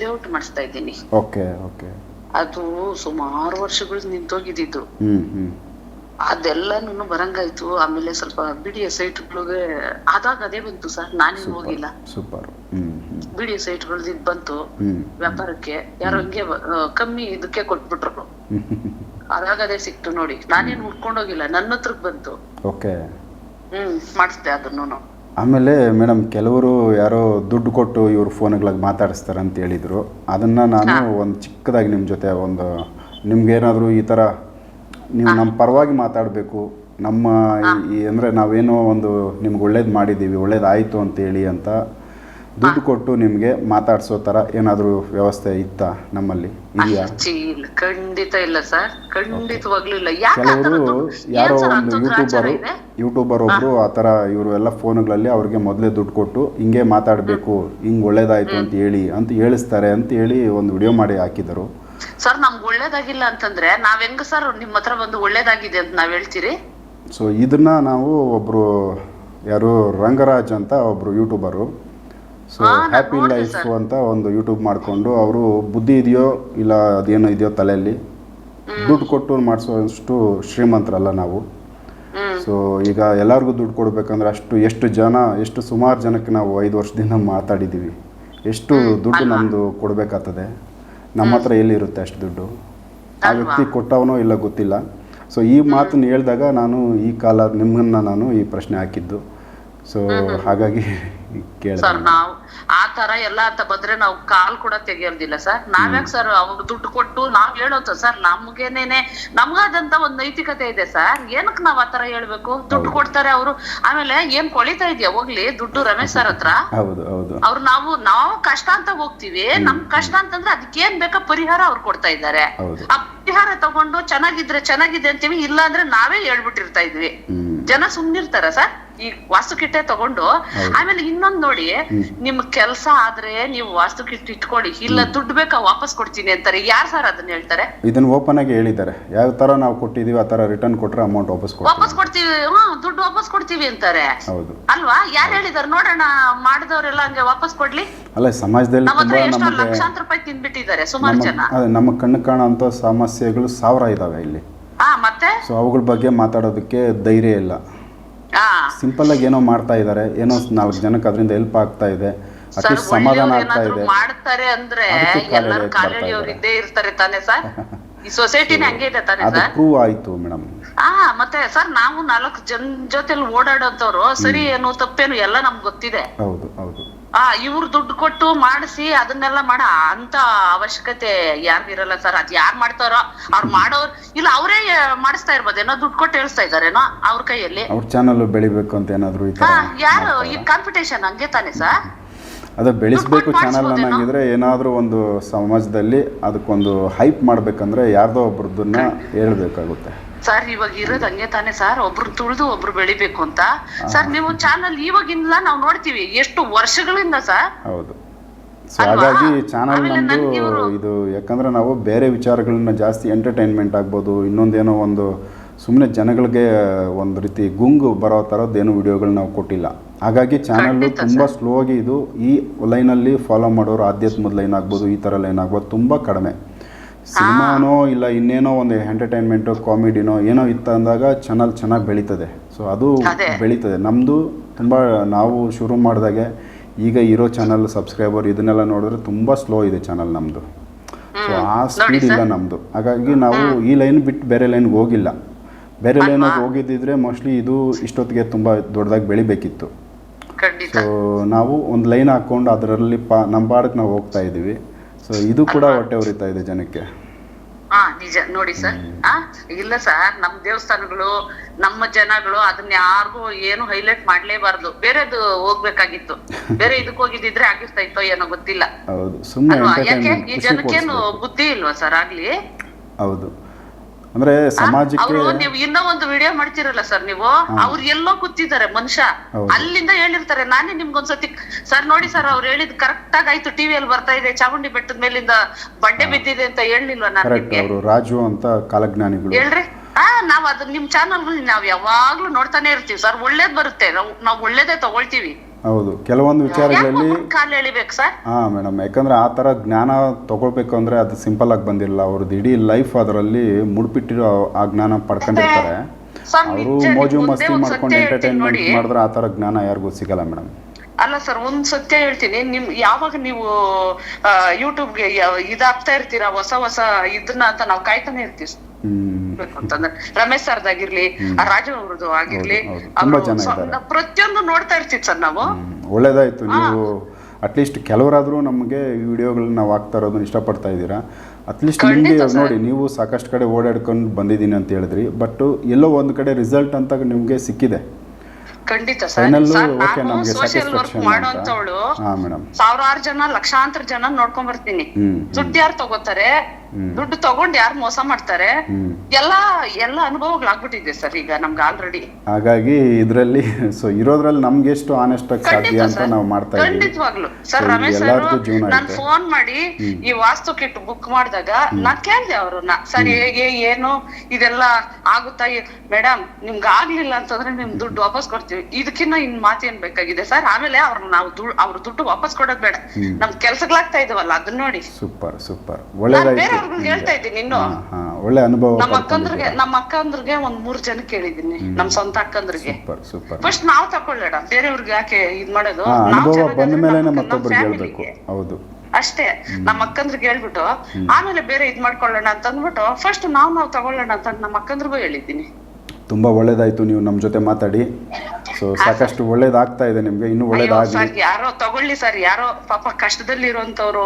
ಲೇಔಟ್ ಮಾಡಿಸ್ತಾ ಇದ್ದೀನಿ. Okay okay. ಅದು ಸುಮಾರು ವರ್ಷಗಳು ನಿಂತೋಗಿದ್ದು ಹ್ಮ್ ಹ್ಞೂ ಅದೆಲ್ಲನೂ ಬರಂಗಾಯ್ತು. ಆಮೇಲೆ ಸ್ವಲ್ಪ ಬಿಡಿಯ ಸೈಟ್ಗಳಿಗೆ ಆದಾಗ ಅದೇ ಬಂತು ಸರ್. ನಾನೇನು ಹೋಗಿಲ್ಲ. ಸೂಪರ್. ಬಿಡಿಯ ಸೈಟ್ಗಳದ್ದು ಇದ್ ಬಂತು. ವ್ಯಾಪಾರಕ್ಕೆ ಯಾರೋ ಹಂಗೆ ಕಮ್ಮಿ ಇದಕ್ಕೆ ಕೊಟ್ಬಿಟ್ರು. ಅದಾಗ ಅದೇ ಸಿಕ್ತು ನೋಡಿ. ನಾನೇನು ಹುಡ್ಕೊಂಡೋಗಿಲ್ಲ ನನ್ನ ಹತ್ರಕ್ ಬಂತು. ಓಕೆ. ಹ್ಮ್ ಮಾಡಿಸ್ದೆ ಅದನ್ನು ಆಮೇಲೆ ಮೇಡಮ್ ಕೆಲವರು ಯಾರೋ ದುಡ್ಡು ಕೊಟ್ಟು ಇವ್ರ ಫೋನ್ಗಳಾಗಿ ಮಾತಾಡಿಸ್ತಾರೆ ಅಂತ ಹೇಳಿದರು. ಅದನ್ನು ನಾನು ಒಂದು ಚಿಕ್ಕದಾಗಿ ನಿಮ್ಮ ಜೊತೆ ಒಂದು ನಿಮ್ಗೇನಾದರೂ ಈ ಥರ ನೀವು ನಮ್ಮ ಪರವಾಗಿ ಮಾತಾಡಬೇಕು. ನಮ್ಮ ಈ ಅಂದರೆ ನಾವೇನೋ ಒಂದು ನಿಮ್ಗೆ ಒಳ್ಳೇದು ಮಾಡಿದ್ದೀವಿ ಒಳ್ಳೇದಾಯಿತು ಅಂತೇಳಿ ಅಂತ ದುಡ್ಡು ಕೊಟ್ಟು ನಿಮಗೆ ಮಾತಾಡಿಸೋ ಥರ ಏನಾದರೂ ವ್ಯವಸ್ಥೆ ಇತ್ತಾ ನಮ್ಮಲ್ಲಿ? ಇದೆಯಾ? ಇಲ್ಲ ಖಂಡಿತ ಇಲ್ಲ ಸರ್. ಖಂಡಿತವಾಗ್ಲೂ ಇಲ್ಲ. ಯಾಕೆ ಆ ಕೆಲವರು ಥರದ್ದು? ಯಾರೋ ಏನ್ ಒಂದು ಅಂಥದ್ದು ಆಚಾರ ಯೂಟ್ಯೂಬರು ಇದೆ? ಯೂಟ್ಯೂಬರ್ ಒಬ್ಬರು ಆ. ಥರ ಇವರು ಎಲ್ಲ ಫೋನ್ಗಳಲ್ಲಿ ಅವ್ರಿಗೆ ಮೊದಲೇ ದುಡ್ಡು ಕೊಟ್ಟು ಹಿಂಗೆ ಮಾತಾಡಬೇಕು ಹಿಂಗೆ ಒಳ್ಳೇದಾಯಿತು ಅಂತ ಹೇಳಿ ಅಂತ ಹೇಳಿಸ್ತಾರೆ ಅಂತ ಹೇಳಿ ಒಂದು ವಿಡಿಯೋ ಮಾಡಿ ಹಾಕಿದರು. ಸರ್ ನಮ್ಗೆ ಒಳ್ಳೇದಾಗಿಲ್ಲ ಅಂತಂದ್ರೆ ನಾವ್ ಹೆಂಗ ಸರ್ ನಿಮ್ ಹತ್ರ ಬಂದು ಒಳ್ಳೇದಾಗಿದೆ ಅಂತ ನಾವ್ ಹೇಳ್ತೀರಿ? ಸೊ ಇದನ್ನ ನಾವು ಒಬ್ಬರು ಯಾರು ರಂಗರಾಜ್ ಅಂತ ಒಬ್ಬರು ಯೂಟ್ಯೂಬರು ಸೊ ಹ್ಯಾಪಿ ಲೈಫ್ ಅಂತ ಒಂದು ಯೂಟ್ಯೂಬ್ ಮಾಡಿಕೊಂಡು ಅವರು ಬುದ್ಧಿ ಇದೆಯೋ ಇಲ್ಲ ಅದೇನೋ ಇದೆಯೋ ತಲೆಯಲ್ಲಿ ದುಡ್ಡು ಕೊಟ್ಟು ಮಾಡಿಸೋಷ್ಟು ಶ್ರೀಮಂತರಲ್ಲ ನಾವು. ಸೊ ಈಗ ಎಲ್ಲರಿಗೂ ದುಡ್ಡು ಕೊಡಬೇಕಂದ್ರೆ ಅಷ್ಟು ಎಷ್ಟು ಜನ ಎಷ್ಟು ಸುಮಾರು ಜನಕ್ಕೆ ನಾವು ಐದು ವರ್ಷದಿಂದ ಮಾತಾಡಿದ್ದೀವಿ ಎಷ್ಟು ದುಡ್ಡು ನಮ್ಮದು ಕೊಡಬೇಕಾಗ್ತದೆ. ನಮ್ಮ ಹತ್ರ ಎಲ್ಲಿರುತ್ತೆ ಅಷ್ಟು ದುಡ್ಡು? ಆ ವ್ಯಕ್ತಿ ಕೊಟ್ಟವನೋ ಇಲ್ಲ ಗೊತ್ತಿಲ್ಲ. ಸೊ ಈ ಮಾತನ್ನು ಹೇಳಿದಾಗ ನಾನು ಈ ಕಾಲ ನಿಮ್ಮನ್ನ ನಾನು ಈ ಪ್ರಶ್ನೆ ಹಾಕಿದ್ದು. ಸೊ ಹಾಗಾಗಿ ಕೇಳಿದೆ ಸರ್ ನಾವು ಆ ತರ ಎಲ್ಲ ಅಂತ ಬಂದ್ರೆ ನಾವು ಕಾಲ್ ಕೂಡ ತೆಗಿಯೋದಿಲ್ಲ ಸರ್. ನಾವ್ಯಾಕ್ ಸರ್ ಅವ್ರ ದುಡ್ಡು ಕೊಟ್ಟು ನಾವ್ ಹೇಳೋತ ಸರ್ ನಮ್ಗೇನೇನೆ ನಮ್ಗಾದಂತ ಒಂದ್ ನೈತಿಕತೆ ಇದೆ ಸರ್. ಏನಕ್ ನಾವ್ ಆತರ ಹೇಳ್ಬೇಕು? ದುಡ್ಡು ಕೊಡ್ತಾರೆ ಅವರು. ಆಮೇಲೆ ಏನ್ ಕೊಳಿತಾ ಇದೆಯಾ? ಹೋಗ್ಲಿ ದುಡ್ಡು ರಮೇಶ್ ಸರ್ ಹತ್ರ. ಹೌದು ಹೌದು. ಅವ್ರು ನಾವು ನಾವು ಕಷ್ಟ ಅಂತ ಹೋಗ್ತಿವಿ. ನಮ್ ಕಷ್ಟ ಅಂತಂದ್ರೆ ಅದಕ್ಕೇನ್ ಬೇಕಾ ಪರಿಹಾರ ಅವ್ರು ಕೊಡ್ತಾ ಇದ್ದಾರೆ. ಆ ಪರಿಹಾರ ತಗೊಂಡು ಚೆನ್ನಾಗಿದ್ರೆ ಚೆನ್ನಾಗಿದೆ ಅಂತೀವಿ ಇಲ್ಲ ಅಂದ್ರೆ ನಾವೇ ಹೇಳ್ಬಿಟ್ಟಿರ್ತಾ ಇದ್ವಿ. ಜನ ಸುಮ್ನಿರ್ತಾರ ಸರ್. ಈ ವಾಸ್ತುಕಿಟ್ಟೆ ತಗೊಂಡು ಆಮೇಲೆ ಇನ್ನೊಂದ್ ನೋಡಿ ನಿಮ್ ಕೆಲ್ಸ ಆದ್ರೆ ನೀವು ವಾಸ್ತುಕಿಟ್ ಇಟ್ಕೊಳ್ಳಿ ಇಲ್ಲ ದುಡ್ಡು ಬೇಕಾ ವಾಪಸ್ ಕೊಡ್ತೀನಿ ಅಂತಾರೆ. ಯಾರ್ ಸರ್ ಅದನ್ನ ಹೇಳ್ತಾರೆ? ಇದನ್ನ ಓಪನ್ ಆಗಿ ಹೇಳಿದ್ದಾರೆ. ಯಾವ ತರ ನಾವು ಕೊಟ್ಟಿದೀವಿ ಆ ತರ ರಿಟರ್ನ್ ಕೊಟ್ರೆ ಅಮೌಂಟ್ ವಾಪಸ್ ಕೊಡ್ತೀವಿ. ವಾಪಸ್ ಕೊಡ್ತೀವಿ ಹ್ಮ್ ದುಡ್ಡು ವಾಪಸ್ ಕೊಡ್ತೀವಿ ಅಂತಾರೆ. ಹೌದು. ಅಲ್ವಾ? ಯಾರು ಹೇಳಿದಾರೆ? ನೋಡೋಣ ಮಾಡಿದವರೆಲ್ಲ ಹಂಗೆ ವಾಪಸ್ ಕೊಡ್ಲಿ. ಅಲ್ಲ ಸಮಾಜದಲ್ಲಿ ನಮ್ಮ ಹತ್ರ ತುಂಬ ಎಷ್ಟೋ ನಮಗೆ ಲಕ್ಷಾಂತರ ರೂಪಾಯಿ ತಿನ್ಬಿಟ್ಟಿದ್ದಾರೆ ಸುಮಾರು ನಮ್ಮ ಜನ. ಅದೇ ನಮ್ಮ ಕಣ್ಣು ಕಾಣುವಂತ ಸಮಸ್ಯೆಗಳು ಸಾವಿರ ಇದಾವೆ ಇಲ್ಲಿ. ಹಾ ಮತ್ತೆ? ಸೊ ಅವುಗಳ ಬಗ್ಗೆ ಮಾತಾಡೋದಕ್ಕೆ ಧೈರ್ಯ ಇಲ್ಲ. ಸಿಂಪಲ್ ಆಗಿ ಏನೋ ಮಾಡ್ತಾ ಇದ್ದಾರೆ ಏನೋ ನಾಲ್ಕು ಜನಕ್ಕೆ ಅದರಿಂದ ಹೆಲ್ಪ್ ಆಗ್ತಾ ಇದೆ. ಅಟ್ಲೀಸ್ಟ್ ಸಮಾಧಾನ ಆಗ್ತಾ ಇದೆ. ಮಾಡ್ತಾರೆ ಅಂದ್ರೆ ಎಲ್ಲರೂ ಇದ್ದೇ ಇರ್ತಾರೆ ತಾನೇ ಸರ್ ಈ ಸೊಸೈಟಿನೇ ಹಂಗೆ ಇದೆ ತಾನೇ ಸರ್ ಪ್ರೂವ್ ಆಯ್ತು ಮೇಡಮ್ ಹಾ ಮತ್ತೆ ಸರ್ ನಾವು ನಾಲ್ಕು ಜನ ಜೊತೆಲಿ ಓಡಾಡೋದವ್ರು ಸರಿ ಏನು ತಪ್ಪೇನು ಎಲ್ಲ ನಮ್ಗೆ ಗೊತ್ತಿದೆ. ಹೌದು ಹೌದು. ಆ ಇವ್ರು ದುಡ್ಡು ಕೊಟ್ಟು ಮಾಡಿಸಿ ಅದನ್ನೆಲ್ಲ ಮಾಡ ಅಂತ ಅವಶ್ಯಕತೆ ಯಾರಿಗಿರಲ್ಲ ಸರ್. ಅದ್ ಯಾರ್ ಮಾಡ್ತಾರೋ ಅವ್ರು ಮಾಡೋರ್ ಇಲ್ಲ ಅವರೇ ಮಾಡಿಸ್ತಾ ಇರ್ಬೋದೇನೋ ದುಡ್ಡು ಕೊಟ್ಟು ಹೇಳ್ತಾ ಇದಾರೇನೋ ಅವ್ರ ಕೈಯಲ್ಲಿ. ಅವ್ರ ಚಾನಲ್ ಬೆಳಿಬೇಕು ಅಂತ ಏನಾದ್ರು ಈ ಹಾ ಯಾರು? ಈ ಕಾಂಪಿಟೇಷನ್ ಹಂಗೆ ತಾನೇ ಸರ್? ಅದೇ ಬೆಳೆಸ್ಬೇಕು ಚಾನಲ್? ಅನ್ನಂಗಿದ್ರೆ ಏನಾದರೂ ಒಂದು ಸಮಾಜದಲ್ಲಿ ಅದಕ್ಕೊಂದು ಹೈಪ್ ಮಾಡ್ಬೇಕಂದ್ರೆ ಯಾರ್ದೋ ಒಬ್ಬರದನ್ನ ಹೇಳ್ಬೇಕಾಗುತ್ತೆ. ಸರ್ ಇವಾಗ ಇರೋದ್ ಹಂಗೆ ತಾನೇ ಸರ್ ಒಬ್ರು ತುಳಿದು ಒಬ್ರು ಬೆಳಿಬೇಕು ಅಂತ. ಸರ್ ನೀವು ಚಾನಲ್ ಇವಾಗಿಂದ ನಾವು ನೋಡ್ತೀವಿ. ಎಷ್ಟು ವರ್ಷಗಳಿಂದ ಸರ್ ಹೌದು. ಸೊ ಹಾಗಾಗಿ ಚಾನಲ್ ನಮ್ದು ನಮ್ಮದು ಇದು ಯಾಕಂದರೆ ನಾವು ಬೇರೆ ವಿಚಾರಗಳನ್ನ ಜಾಸ್ತಿ ಎಂಟರ್ಟೈನ್ಮೆಂಟ್ ಆಗ್ಬೋದು ಇನ್ನೊಂದೇನೋ ಒಂದು ಸುಮ್ಮನೆ ಜನಗಳಿಗೆ ಒಂದು ರೀತಿ ಗುಂಗು ಬರೋ ಥರದ್ದೇನು ವಿಡಿಯೋಗಳು ನಾವು ಕೊಟ್ಟಿಲ್ಲ. ಹಾಗಾಗಿ ಚಾನಲ್ ತುಂಬ ಸ್ಲೋ ಆಗಿ ಇದು ಈ ಲೈನಲ್ಲಿ ಫಾಲೋ ಮಾಡೋರು ಆಧ್ಯಾತ್ಮದ ಲೈನ್ ಆಗ್ಬೋದು ಈ ಥರ ಲೈನ್ ಆಗ್ಬೋದು ತುಂಬ ಕಡಿಮೆ. ಸಿನಿಮಾನೋ ಇಲ್ಲ ಇನ್ನೇನೋ ಒಂದು ಎಂಟರ್ಟೈನ್ಮೆಂಟ್ ಕಾಮಿಡಿನೋ ಏನೋ ಇತ್ತು ಅಂದಾಗ ಚಾನಲ್ ಚೆನ್ನಾಗಿ ಬೆಳೀತದೆ. ಸೊ ಅದು ಬೆಳೀತದೆ. ನಮ್ಮದು ತುಂಬ ನಾವು ಶುರು ಮಾಡಿದಾಗೆ ಈಗ ಇರೋ ಚಾನಲ್ ಸಬ್ಸ್ಕ್ರೈಬರ್ ಇದನ್ನೆಲ್ಲ ನೋಡಿದ್ರೆ ತುಂಬ ಸ್ಲೋ ಇದೆ ಚಾನಲ್ ನಮ್ಮದು ಸೊ ಆ ಸ್ಪೀಡ್ ಇಲ್ಲ ನಮ್ಮದು ಹಾಗಾಗಿ ನಾವು ಈ ಲೈನ್ ಬಿಟ್ಟು ಬೇರೆ ಲೈನ್ಗೆ ಹೋಗಿಲ್ಲ. ಬೇರೆ ಲೈನಾಗ ಹೋಗಿದ್ದಿದ್ರೆ ಮೋಸ್ಟ್ಲಿ ಇದು ಇಷ್ಟೊತ್ತಿಗೆ ತುಂಬ ದೊಡ್ಡದಾಗಿ ಬೆಳಿಬೇಕಿತ್ತು. ಸೊ ನಾವು ಒಂದು ಲೈನ್ ಹಾಕ್ಕೊಂಡು ಅದರಲ್ಲಿ ಪಾ ನಮ್ಮ ಪಾಡಕ್ಕೆ ನಾವು ಹೋಗ್ತಾ ಇದ್ದೀವಿ. ಸೊ ಇದು ಕೂಡ ಹೊಟ್ಟೆ ಉರಿತಾ ಇದೆ ಜನಕ್ಕೆ. ಹಾ ನಿಜ. ನೋಡಿ ಸರ್. ಆ ಇಲ್ಲ ಸರ್ ನಮ್ ದೇವಸ್ಥಾನಗಳು ನಮ್ಮ ಜನಗಳು ಅದನ್ನ ಯಾರಿಗೂ ಏನು ಹೈಲೈಟ್ ಮಾಡ್ಲೇಬಾರ್ದು. ಬೇರೆದು ಹೋಗ್ಬೇಕಾಗಿತ್ತು. ಬೇರೆ ಇದಕ್ ಹೋಗಿದ್ರೆ ಆಗಿರ್ತಾ ಇತ್ತೋ ಏನೋ ಗೊತ್ತಿಲ್ಲ. ಹೌದು. ಸುಮ್ಮನೆ ಯಾಕೆ? ಈ ಜನಕ್ಕೇನು ಬುದ್ಧಿ ಇಲ್ವಾ ಸರ್ ಆಗ್ಲಿ? ಹೌದು. ಅಂದರೆ ಸಮಾಜಕ್ಕೆ ಅವರು ನೀವು ಇನ್ನೂ ಒಂದು ವಿಡಿಯೋ ಮಾಡ್ತಿರಲ್ಲ ಸರ್ ನೀವು? ಅವ್ರು ಎಲ್ಲೋ ಕೂತಿದ್ದಾರೆ ಮನುಷ್ಯ. ಅಲ್ಲಿಂದ ಹೇಳಿರ್ತಾರೆ ನಾನೇ ನಿಮ್ಗೊಂದ್ಸತಿ ಸರ್ ನೋಡಿ ಸರ್ ಅವ್ರು ಹೇಳಿದ್ ಕರೆಕ್ಟ್ ಆಗಿ ಆಯ್ತು ಟಿವಿಯಲ್ಲಿ ಬರ್ತಾ ಇದೆ ಚಾಮುಂಡಿ ಬೆಟ್ಟದ ಮೇಲಿಂದ ಬಂಡೆ ಬಿದ್ದಿದೆ ಅಂತ ಹೇಳಿಲ್ವಾ ನಾನು ಅವರು ರಾಜು ಅಂತ ಕಾಲಜ್ಞಾನಿಗಳು. ಹೇಳ್ರಿ. ಹಾ ನಾವ್ ಅದ್ ನಿಮ್ ಚಾನಲ್ ನಾವ್ ಯಾವಾಗ್ಲೂ ನೋಡ್ತಾನೆ ಇರ್ತೀವಿ ಸರ್ ಒಳ್ಳೇದ್ ಬರುತ್ತೆ. ನಾವು ನಾವ್ ಒಳ್ಳೇದೇ ತಗೊಳ್ತೀವಿ. ಹೌದು. ಕೆಲವೊಂದು ವಿಚಾರಗಳಲ್ಲಿ ಹಾ ಎಳಿಬೇಕು ಸರ್? ಹಾಂ ಮೇಡಮ್. ಯಾಕಂದರೆ ಆ ಥರ ಜ್ಞಾನ ತಗೊಳ್ಬೇಕು ಅಂದರೆ ಅದು ಸಿಂಪಲ್ ಆಗಿ ಬಂದಿಲ್ಲ. ಅವ್ರದ್ದು ಇಡೀ ಲೈಫ್ ಅದರಲ್ಲಿ ಮುಡ್ಪಿಟ್ಟಿರೋ ಆ ಜ್ಞಾನ ಪಡ್ಕೊಂಡಿರ್ತಾರೆ. ಅವರು ಮೋಜು ಮಸ್ತಿ ಮಾಡ್ಕೊಂಡು ಎಂಟರ್ಟೈನ್ಮೆಂಟ್ ಮಾಡಿದ್ರೆ ಆ ಥರ ಜ್ಞಾನ ಯಾರಿಗೂ ಸಿಗಲ್ಲ ಮೇಡಮ್. ಅಲ್ಲ ಸರ್ ಒಂದ್ ಸತ್ಯ ಹೇಳ್ತೀನಿ. ನಿಮ್ ಯಾವಾಗ ನೀವು ಯೂಟ್ಯೂಬ್ಗೆ ಇದಾಗ್ತಾ ಇರ್ತೀರಾ ಹೊಸ ಹೊಸ ಇದನ್ನ ಅಂತ ನಾವು ಕಾಯ್ತಾನೆ ಇರ್ತೀವಿ ಅಂತಂದ್ರೆ ರಮೇಶ್ ಸರ್ದಾಗಿರ್ಲಿ ರಾಜು ಅವ್ರದ್ದು ಆಗಿರ್ಲಿ ಪ್ರತಿಯೊಂದು ನೋಡ್ತಾ ಇರ್ತೀವಿ ಸರ್ ನಾವು. ಒಳ್ಳೇದಾಯ್ತು. ನೀವು ಅಟ್ಲೀಸ್ಟ್ ಕೆಲವರಾದರೂ ನಮಗೆ ವಿಡಿಯೋಗಳನ್ನ ನಾವು ಹಾಕ್ತಾ ಇರೋದನ್ನ ಇಷ್ಟಪಡ್ತಾ ಇದ್ದೀರಾ? ಅಟ್ಲೀಸ್ಟ್ ನಿಮಗೆ ನೋಡಿ ನೀವು ಸಾಕಷ್ಟು ಕಡೆ ಓಡಾಡ್ಕೊಂಡು ಬಂದಿದ್ದೀನಿ ಅಂತ ಹೇಳಿದ್ರಿ. ಬಟ್ ಎಲ್ಲೋ ಒಂದು ಕಡೆ ರಿಸಲ್ಟ್ ಅಂತ ನಿಮಗೆ ಸಿಕ್ಕಿದೆ. ಖಂಡಿತ ಸರ್. ಸರ್ ನಾನು ನಮಗೆ ಸೋಷಿಯಲ್ ವರ್ಕ್ ಮಾಡುವಂತವಳು ಮಾಡೋಂಥವಳು ಹಾಂ ಸಾವಿರಾರು ಜನ ಲಕ್ಷಾಂತರ ಜನ ನೋಡ್ಕೊಂಡ್ ಬರ್ತೀನಿ. ಹ್ಮ್ ದುಡ್ಡು ಯಾರು ತಗೋತಾರೆ. ದುಡ್ಡು ತಗೊಂಡ್ ಯಾರು ಮೋಸ ಮಾಡ್ತಾರೆ? ಎಲ್ಲ ಎಲ್ಲಾ ಅನುಭವಗಳಾಗ್ಬಿಟ್ಟಿದೆ ಸರ್ ಈಗ ನಮ್ಗೆ ಆಲ್ರೆಡಿ ಹಾಗಾಗಿ ಇದರಲ್ಲಿ ಸೊ ಇರೋದ್ರಲ್ಲಿ ನಮ್ಗೆ ಎಷ್ಟು ಆನೆಸ್ಟ್ ಆಗಿ ಸಾಧ್ಯ ಅಂತ ನಾವು ಮಾಡ್ತಾ ಇದ್ದೀವಿ. ಖಂಡಿತವಾಗ್ಲು. ಸರ್ ರಮೇಶ್ ಸರ್ ನಾನ್. ಫೋನ್ ಮಾಡಿ ಈ ವಾಸ್ತು ಕಿಟ್ ಬುಕ್ ಮಾಡಿದಾಗ ನಾ ಕೇಳ್ದೆ ಅವ್ರನ್ನ. ಸರ್ ಹೇಗೆ ಏನು ಇದೆಲ್ಲ ಆಗುತ್ತಾ? ಮೇಡಮ್ ನಿಮ್ಗೆ ಆಗ್ಲಿಲ್ಲ ಅಂತಂದ್ರೆ ನಿಮ್ ದುಡ್ಡು ವಾಪಸ್ ಕೊಡ್ತೀವಿ. ಇದಕ್ಕಿನ್ನ ಇನ್ ಮಾತೇನ್ ಬೇಕಾಗಿದೆ ಸರ್? ಆಮೇಲೆ ಅವ್ರ ನಾವು ಅವ್ರ ದುಡ್ಡು ವಾಪಸ್ ಕೊಡೋದ್ ಬೇಡ. ನಮ್ ಕೆಲ್ಸಗಳಾಗ್ತಾ ಇದವಲ್ಲ ಅದನ್ನ ನೋಡಿ. Super super. ಒಳ್ಳೆ ಒಳ್ಳೇದಾಯ್ತು ಹೇಳ್ತಾ ಇದ್ದೀನಿ ಇನ್ನು. ಒಳ್ಳೆ ಅನುಭವ ನಮ್ಮ ಅಕ್ಕಂದ್ರಿಗೆ ನಮ್ಮ ಅಕ್ಕಂದ್ರಿಗೆ ಒಂದ್ ಮೂರ್ ಜನ ಕೇಳಿದೀನಿ ನಮ್ ಸ್ವಂತ ಅಕ್ಕಂದ್ರಿಗೆ. Super super. ಫಸ್ಟ್ ನಾವ್ ತಕೊಳ್ಳೋಣ ಬೇರೆಯವ್ರಿಗೆ ಯಾಕೆ ಇದ್ ಮಾಡೋದು? ಹಾಂ ನಾವ್ ಅನುಭವ ಚೆನ್ನಾಗಿದ್ರೆ ಬಂದ ಮೇಲೆ ನಮ್ಮ- ಹೇಳ್ಬೇಕು. ಹೌದು. ಅಷ್ಟೇ ನಮ್ಮ ಅಕ್ಕಂದ್ರಿಗೆ ಹೇಳ್ಬಿಟ್ಟು ಆಮೇಲೆ ಬೇರೆ ಇದ್ ಮಾಡ್ಕೊಳ್ಳೋಣ ಅಂತ ಅಂದ್ಬಿಟ್ಟು ಫಸ್ಟ್ ನಾವ್ ನಾವ್ ತಗೊಳ್ಳೋಣ ಅಂತ ನಮ್ಮ ಅಕ್ಕಂದ್ರಿಗೂ ಹೇಳಿದ್ದೀನಿ. ತುಂಬ ಒಳ್ಳೇದಾಯ್ತು ನೀವು ನಮ್ಮ ಜೊತೆ ಮಾತಾಡಿ. ಸೊ ಸಾಕಷ್ಟು ಒಳ್ಳೇದಾಗ್ತಾ ಇದೆ ನಿಮಗೆ ಇನ್ನೂ ಒಳ್ಳೇದಾಗಿ ಒಳ್ಳೇದಾಗಲಿ. ಸರ್ ಯಾರೋ ತಗೊಳ್ಳಿ ಸರ್ ಯಾರೋ ಪಾಪ ಕಷ್ಟದಲ್ಲಿ ಇರುವಂತವ್ರು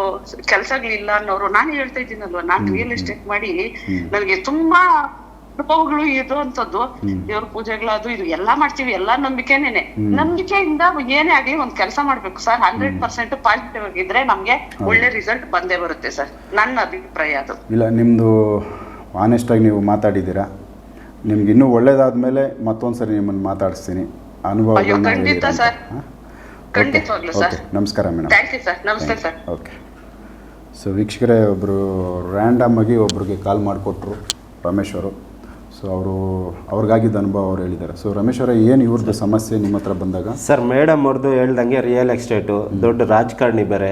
ಕೆಲ್ಸಗಳಿಲ್ಲ ಅನ್ನೋರು ನಾನು ಹೇಳ್ತಾ ಇದ್ದೀನಲ್ವಾ ನಾನ್ ರಿಯಲ್ ಎಸ್ಟೇಟ್ ಮಾಡಿ ನನಗೆ ತುಂಬಾ ಅನುಭವಗಳು ಇರುವಂತದ್ದು ದೇವ್ರ ಪೂಜೆಗಳು ಅದು ಇದು ಎಲ್ಲಾ ಮಾಡ್ತೀವಿ ಎಲ್ಲಾ ನಂಬಿಕೆನೇನೆ. ನಂಬಿಕೆಯಿಂದ ಏನೇ ಆಗ್ಲಿ ಒಂದ್ ಕೆಲಸ ಮಾಡ್ಬೇಕು ಸರ್ ಹಂಡ್ರೆಡ್ ಪರ್ಸೆಂಟ್ ಪಾಸಿಟಿವ್ ಆಗಿದ್ರೆ ನಮ್ಗೆ ಒಳ್ಳೆ ರಿಸಲ್ಟ್ ಬಂದೇ ಬರುತ್ತೆ ಸರ್ ನನ್ನ ಅಭಿಪ್ರಾಯ ಅದು. ಇಲ್ಲ ನಿಮ್ಮದು ಆನೆಸ್ಟಾಗಿ ನೀವು ಮಾತಾಡಿದ್ದೀರಾ? ನಿಮ್ಗೆ ಇನ್ನೂ ಒಳ್ಳೇದಾದ್ಮೇಲೆ ಮೇಲೆ ಸರಿ ನಿಮ್ಮನ್ನು ಮಾತಾಡಿಸ್ತೀನಿ. ಅನುಭವ ಖಂಡಿತ. ಸರ್. ಹಾ? ಓಕೆ. ಸರ್. ನಮಸ್ಕಾರ ಮೇಡಮ್. Thank you sir. ನಮಸ್ತೆ ಸರ್. ಓಕೆ. ಸೊ ವೀಕ್ಷಕರೇ ಒಬ್ಬರು ರ್ಯಾಂಡಮ್ ಆಗಿ ಒಬ್ರಿಗೆ ಕಾಲ್ ಮಾಡಿಕೊಟ್ರು ರಮೇಶ್ ಅವರು. ಸೊ ಅವರು ಅವ್ರಿಗಾಗಿದ್ದ ಅನುಭವ ಅವ್ರು ಹೇಳಿದ್ದಾರೆ. ಸೊ ರಮೇಶ್ ಅವರೇ ಏನು ಇವ್ರದ್ದು ಸಮಸ್ಯೆ ನಿಮ್ಮ ಹತ್ರ ಬಂದಾಗ? ಸರ್ ಮೇಡಮ್ ಅವ್ರದ್ದು ಹೇಳ್ದಂಗೆ ರಿಯಲ್ ಎಸ್ಟೇಟು ದೊಡ್ಡ ರಾಜಕಾರಣಿ ಬೇರೆ.